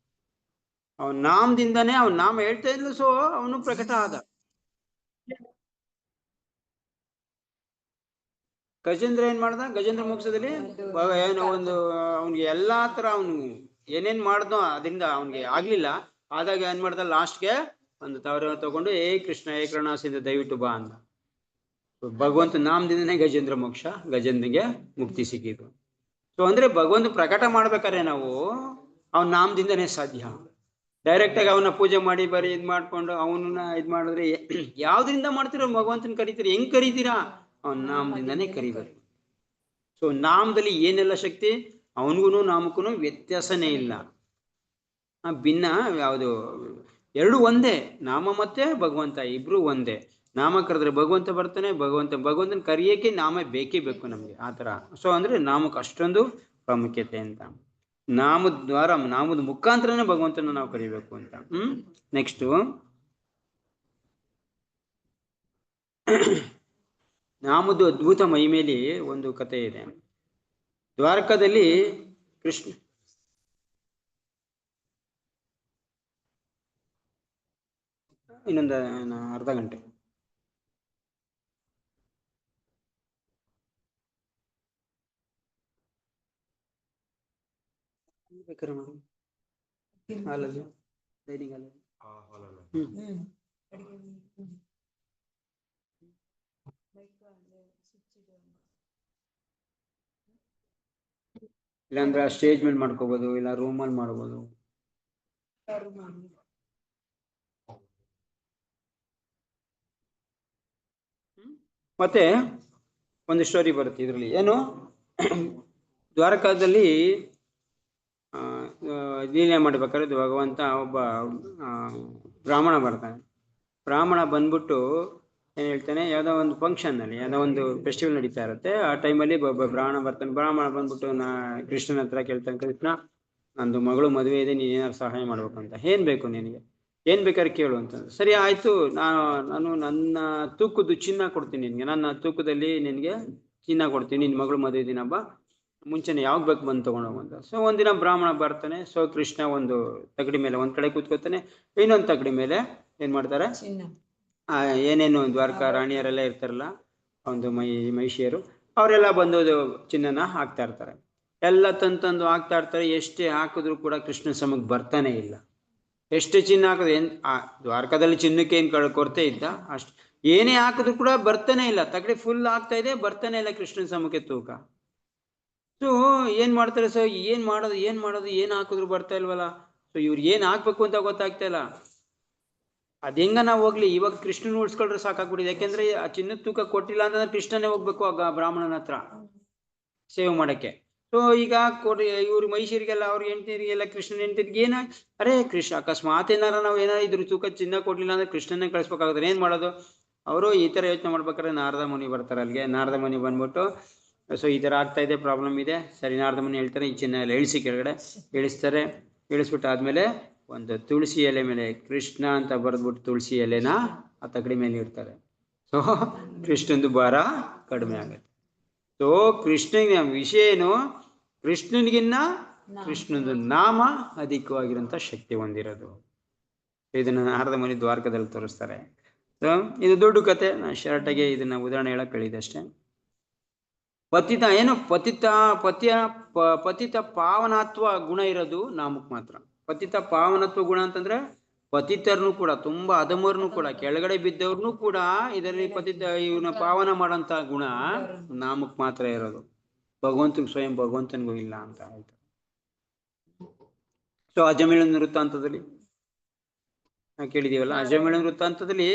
ಅವನ ನಾಮದಿಂದನೇ ಅವನ ನಾಮ ಹೇಳ್ತಾ ಇದ್ಲು ಸೊ ಅವನು ಪ್ರಕಟ ಆದ. ಗಜೇಂದ್ರ ಏನ್ ಮಾಡ್ದ? ಗಜೇಂದ್ರ ಮೋಕ್ಷದಲ್ಲಿ ಏನೋ ಒಂದು, ಅವನಿಗೆ ಎಲ್ಲಾ ತರ ಅವನು ಏನೇನ್ ಮಾಡ್ದೋ ಅದರಿಂದ ಅವನಿಗೆ ಆಗ್ಲಿಲ್ಲ. ಆದಾಗ ಏನ್ ಮಾಡ್ದ? ಲಾಸ್ಟ್ಗೆ ಒಂದು ತವರ ತಗೊಂಡು, ಏ ಕೃಷ್ಣ, ಏ ಕರುಣಾಸಿಂದ ದಯವಿಟ್ಟು ಬಾ ಅಂದ. ಭಗವಂತ ನಾಮದಿಂದನೇ ಗಜೇಂದ್ರ ಮೋಕ್ಷ ಗಜೇಂದ್ರಗೆ ಮುಕ್ತಿ ಸಿಕ್ಕಿದ್ರು ಸೊ ಅಂದ್ರೆ ಭಗವಂತ ಪ್ರಕಟ ಮಾಡ್ಬೇಕಾದ್ರೆ ನಾವು ಅವನ ನಾಮದಿಂದನೇ ಸಾಧ್ಯ. ಡೈರೆಕ್ಟ್ ಆಗಿ ಅವನ ಪೂಜೆ ಮಾಡಿ, ಬರೀ ಇದ್ ಮಾಡ್ಕೊಂಡು ಅವನನ್ನ ಇದ್ ಮಾಡಿದ್ರೆ ಯಾವ್ದ್ರಿಂದ ಮಾಡ್ತಿರೋ ಭಗವಂತನ ಕರಿತೀರಿ, ಹೆಂಗ್ ಕರಿತೀರಾ? ಅವನ ನಾಮದಿಂದಾನೇ ಕರಿಬೇಕು ಸೊ ನಾಮದಲ್ಲಿ ಏನೆಲ್ಲ ಶಕ್ತಿ? ಅವನಿಗೂ ನಾಮಕ್ಕೂ ವ್ಯತ್ಯಾಸನೇ ಇಲ್ಲ. ಆ, ಭಿನ್ನ ಯಾವುದು? ಎರಡು ಒಂದೇ. ನಾಮ ಮತ್ತೆ ಭಗವಂತ, ಇಬ್ರು ಒಂದೇ. ನಾಮ ಕರೆದ್ರೆ ಭಗವಂತ ಬರ್ತಾನೆ, ಭಗವಂತ, ಭಗವಂತನ ಕರಿಯೋಕೆ ನಾಮ ಬೇಕೇ ಬೇಕು ನಮಗೆ, ಆ ಥರ. ಸೊ ಅಂದ್ರೆ ನಾಮಕ್ಕೆ ಅಷ್ಟೊಂದು ಪ್ರಾಮುಖ್ಯತೆ ಅಂತ. ನಾಮದ ದ್ವಾರ ನಾಮದ ಮುಖಾಂತರನೇ ಭಗವಂತನ ನಾವು ಕರಿಬೇಕು ಅಂತ. ಹ್ಮ್? ನೆಕ್ಸ್ಟ್ ನಾಮದು ಅದ್ಭುತ ಮಹಿಮೇಲಿ ಒಂದು ಕಥೆ ಇದೆ. ದ್ವಾರಕದಲ್ಲಿ ಕೃಷ್ಣ ಇನ್ನೊಂದು ಅರ್ಧ ಗಂಟೆ. ಬೇಕಾದ್ರೆ ಮಾಡಿ ಹಾಲಲ್ಲಿ ಡೈನಿಂಗ್ ಹಾಲಲ್ಲಿ. ಹ್ಮ್. ಇಲ್ಲಾಂದ್ರೆ ಸ್ಟೇಜ್ ಮೇಲೆ ಮಾಡ್ಕೋಬಹುದು ಇಲ್ಲ ರೂಮಲ್ಲಿ ಮಾಡ್ಬೋದು. ಮತ್ತೆ ಒಂದು ಸ್ಟೋರಿ ಬರುತ್ತೆ ಇದರಲ್ಲಿ. ಏನು? ದ್ವಾರಕಾದಲ್ಲಿ ಆ, ಆ, ಲೀಲೆ ಮಾಡ್ಬೇಕಾದ್ರೆ ಭಗವಂತ ಒಬ್ಬ ಬ್ರಾಹ್ಮಣ ಬರ್ತಾನೆ. ಬ್ರಾಹ್ಮಣ ಬಂದ್ಬಿಟ್ಟು ಏನ್ ಹೇಳ್ತಾನೆ, ಯಾವ್ದೋ ಒಂದು ಫಂಕ್ಷನ್ ಅಲ್ಲಿ, ಯಾವ್ದೋ ಒಂದು ಫೆಸ್ಟಿವಲ್ ನಡೀತಾ ಇರುತ್ತೆ. ಆ ಟೈಮಲ್ಲಿ ಒಬ್ಬ ಬ್ರಾಹ್ಮಣ ಬರ್ತಾನೆ. ಬ್ರಾಹ್ಮಣ ಬಂದ್ಬಿಟ್ಟು, ನಾ ಕೃಷ್ಣನ ಹತ್ರ ಕೇಳ್ತಾನೆ, ಕೃಷ್ಣ, ನಂದು ಮಗಳು ಮದುವೆ ಇದೆ, ನೀನ್ ಏನಾದ್ರು ಸಹಾಯ ಮಾಡ್ಬೇಕು ಅಂತ. ಏನ್ ಬೇಕು ನಿನಗೆ? ಏನ್ ಬೇಕಾದ್ರೆ ಕೇಳು ಅಂತ. ಸರಿ, ಆಯ್ತು. ನಾನು ನಾನು ನನ್ನ ತೂಕದ್ದು ಚಿನ್ನ ಕೊಡ್ತೀನಿ ನಿನ್ಗೆ. ನನ್ನ ತೂಕದಲ್ಲಿ ನಿನ್ಗೆ ಚಿನ್ನ ಕೊಡ್ತೀನಿ. ನಿನ್ ಮಗಳು ಮದುವೆ ದಿನ ಬಾ. ಮುಂಚೆನೆ ಯಾವಾಗ ಬೇಕು ಬಂದು ತಗೊಂಡೋಗು ಅಂತ ಸೊ ಒಂದಿನ ಬ್ರಾಹ್ಮಣ ಬರ್ತಾನೆ ಸೊ ಕೃಷ್ಣ ಒಂದು ತಗಡಿ ಮೇಲೆ ಒಂದ್ ಕಡೆ ಕೂತ್ಕೋತಾನೆ ಇನ್ನೊಂದ್ ತಗಡಿ ಮೇಲೆ ಏನ್ ಮಾಡ್ತಾರೆ? ಚಿನ್ನ. ಆ, ಏನೇನು ದ್ವಾರಕಾ ರಾಣಿಯರೆಲ್ಲ ಇರ್ತಾರಲ್ಲ ಒಂದು ಮೈ ಮಹಿಷಿಯರು ಅವರೆಲ್ಲ ಬಂದು ಚಿನ್ನನ ಹಾಕ್ತಾ ಇರ್ತಾರೆ. ಎಲ್ಲ ತಂದು ತಂದು ಹಾಕ್ತಾ ಇರ್ತಾರೆ ಎಷ್ಟೇ ಹಾಕಿದ್ರು ಕೂಡ ಕೃಷ್ಣ ಸಮಕ್ ಬರ್ತಾನೆ ಇಲ್ಲ. ಎಷ್ಟು ಚಿನ್ನ ಹಾಕಿದ್ರೆ ಏನ್ ಆ ದ್ವಾರಕಾದಲ್ಲಿ ಚಿನ್ನಕ್ಕೆ ಏನ್ ಕೊರತೆ ಇದ್ದ? ಅಷ್ಟು. ಏನೇ ಹಾಕಿದ್ರು ಕೂಡ ಬರ್ತಾನೆ ಇಲ್ಲ. ತಗಡಿ ಫುಲ್ ಆಗ್ತಾ ಇದೆ ಬರ್ತಾನೆ ಇಲ್ಲ ಕೃಷ್ಣನ ಸಮಕ್ಕೆ ತೂಕ. ಸೊ ಏನ್ ಮಾಡ್ತಾರೆ ಸೊ ಏನ್ ಮಾಡೋದು ಏನ್ ಮಾಡೋದು, ಏನ್ ಹಾಕಿದ್ರು ಬರ್ತಾ ಇಲ್ವಲ್ಲ? ಸೊ ಇವ್ರು ಏನ್ ಹಾಕ್ಬೇಕು ಅಂತ ಗೊತ್ತಾಗ್ತಾ ಇಲ್ಲ. ಅದ್ ಹೆಂಗ ನಾವು ಹೋಗ್ಲಿ? ಇವಾಗ ಕೃಷ್ಣನ ಉಳಿಸ್ಕೊಂಡ್ರೆ ಸಾಕಾಗ್ಬಿಟ್ಟಿದೆ. ಯಾಕೆಂದ್ರೆ ಆ ಚಿನ್ನದ ತೂಕ ಕೊಟ್ಟಿಲ್ಲ ಅಂತಂದ್ರೆ ಕೃಷ್ಣನೇ ಹೋಗ್ಬೇಕು ಆಗ ಬ್ರಾಹ್ಮಣನ ಹತ್ರ. ಸೇವ್ ಮಾಡಕ್ಕೆ. ಸೊ ಈಗ ಕೊಡಿ ಇವ್ರು ಮೈಸೂರಿಗೆಲ್ಲ, ಅವ್ರ ಹೆಂಡತಿರಿಗೆಲ್ಲ ಕೃಷ್ಣನ ಹೆಂಡತಿರಿಗೆ ಏನ? ಅರೆ ಕೃಷ್ಣ, ಅಕಸ್ಮಾತ್ ಏನಾರ ನಾವು ಏನಾರ ಇದ್ರ ತೂಕ ಚಿನ್ನ ಕೊಡ್ಲಿಲ್ಲ ಅಂದ್ರೆ ಕೃಷ್ಣನೇ ಕಳಿಸ್ಬೇಕಾಗುತ್ತೆ. ಏನ್ ಮಾಡೋದು? ಅವರು ಈ ತರ ಯೋಚನೆ ಮಾಡ್ಬೇಕಾದ್ರೆ ನಾರದ ಮುನಿ ಬರ್ತಾರೆ ಅಲ್ಲಿಗೆ. ನಾರದ ಮುನಿ ಬಂದ್ಬಿಟ್ಟು ಸೊ ಈ ಥರ ಆಗ್ತಾ ಇದೆ ಪ್ರಾಬ್ಲಮ್ ಇದೆ. ಸರಿ ನಾರದ ಮುನಿ ಹೇಳ್ತಾರೆ ಈ ಚಿನ್ನ ಎಲ್ಲ ಇಳಿಸಿ ಕೆಳಗಡೆ. ಇಳಿಸ್ತಾರೆ. ಇಳಿಸ್ಬಿಟ್ಟು ಆದಮೇಲೆ ಒಂದು ತುಳಸಿ ಎಲೆ ಮೇಲೆ ಕೃಷ್ಣ ಅಂತ ಬರೆದ್ಬಿಟ್ಟು ತುಳಸಿ ಎಲೆನ ಆ ತಗಡಿ ಮೇಲೆ ಇಡ್ತಾರೆ. ಸೊ ಕೃಷ್ಣಂದು ಭಾರ ಕಡಿಮೆ ಆಗುತ್ತೆ. ಸೊ ಕೃಷ್ಣನ ವಿಷಯ ಏನು? ಕೃಷ್ಣನಿಗಿನ್ನ ಕೃಷ್ಣಂದು ನಾಮ ಅಧಿಕವಾಗಿರುವಂತ ಶಕ್ತಿ ಹೊಂದಿರೋದು. ಇದನ್ನ ನಾರದ ಮನೆ ದ್ವಾರಕದಲ್ಲಿ ತೋರಿಸ್ತಾರೆ. ಸೊ ಇದು ದೊಡ್ಡ ಕತೆ. ನಾನು ಶರ್ಟಾಗೆ ಇದನ್ನ ಉದಾಹರಣೆ ಹೇಳಕ್ ಹೇಳಿದೆ ಅಷ್ಟೇ. ಪತಿತ ಏನು? ಪತಿತ, ಪತಿಯ ಪತಿತ ಪಾವನತ್ವ ಗುಣ ಇರೋದು ನಾಮಕ್ ಮಾತ್ರ. ಪತಿತ ಪಾವನತ್ವ ಗುಣ ಅಂತಂದ್ರೆ ಪತಿತರ್ನು ಕೂಡ, ತುಂಬಾ ಅದಮರ್ನು ಕೂಡ, ಕೆಳಗಡೆ ಬಿದ್ದವ್ರನ್ನು ಕೂಡ ಇದರಲ್ಲಿ ಪತಿತ, ಇವನ ಪಾವನ ಮಾಡೋಂತ ಗುಣ ನಾಮಕ್ ಮಾತ್ರ ಇರೋದು. ಭಗವಂತನ್ ಸ್ವಯಂ ಭಗವಂತನಿಗೂ ಇಲ್ಲ ಅಂತ ಆಯ್ತು ಸೊ ಅಜಮಿಳನ ವೃತ್ತಾಂತದಲ್ಲಿ ನಾವು ಕೇಳಿದೀವಲ್ಲ ಅಜಮೇಳ ವೃತ್ತಾಂತದಲ್ಲಿ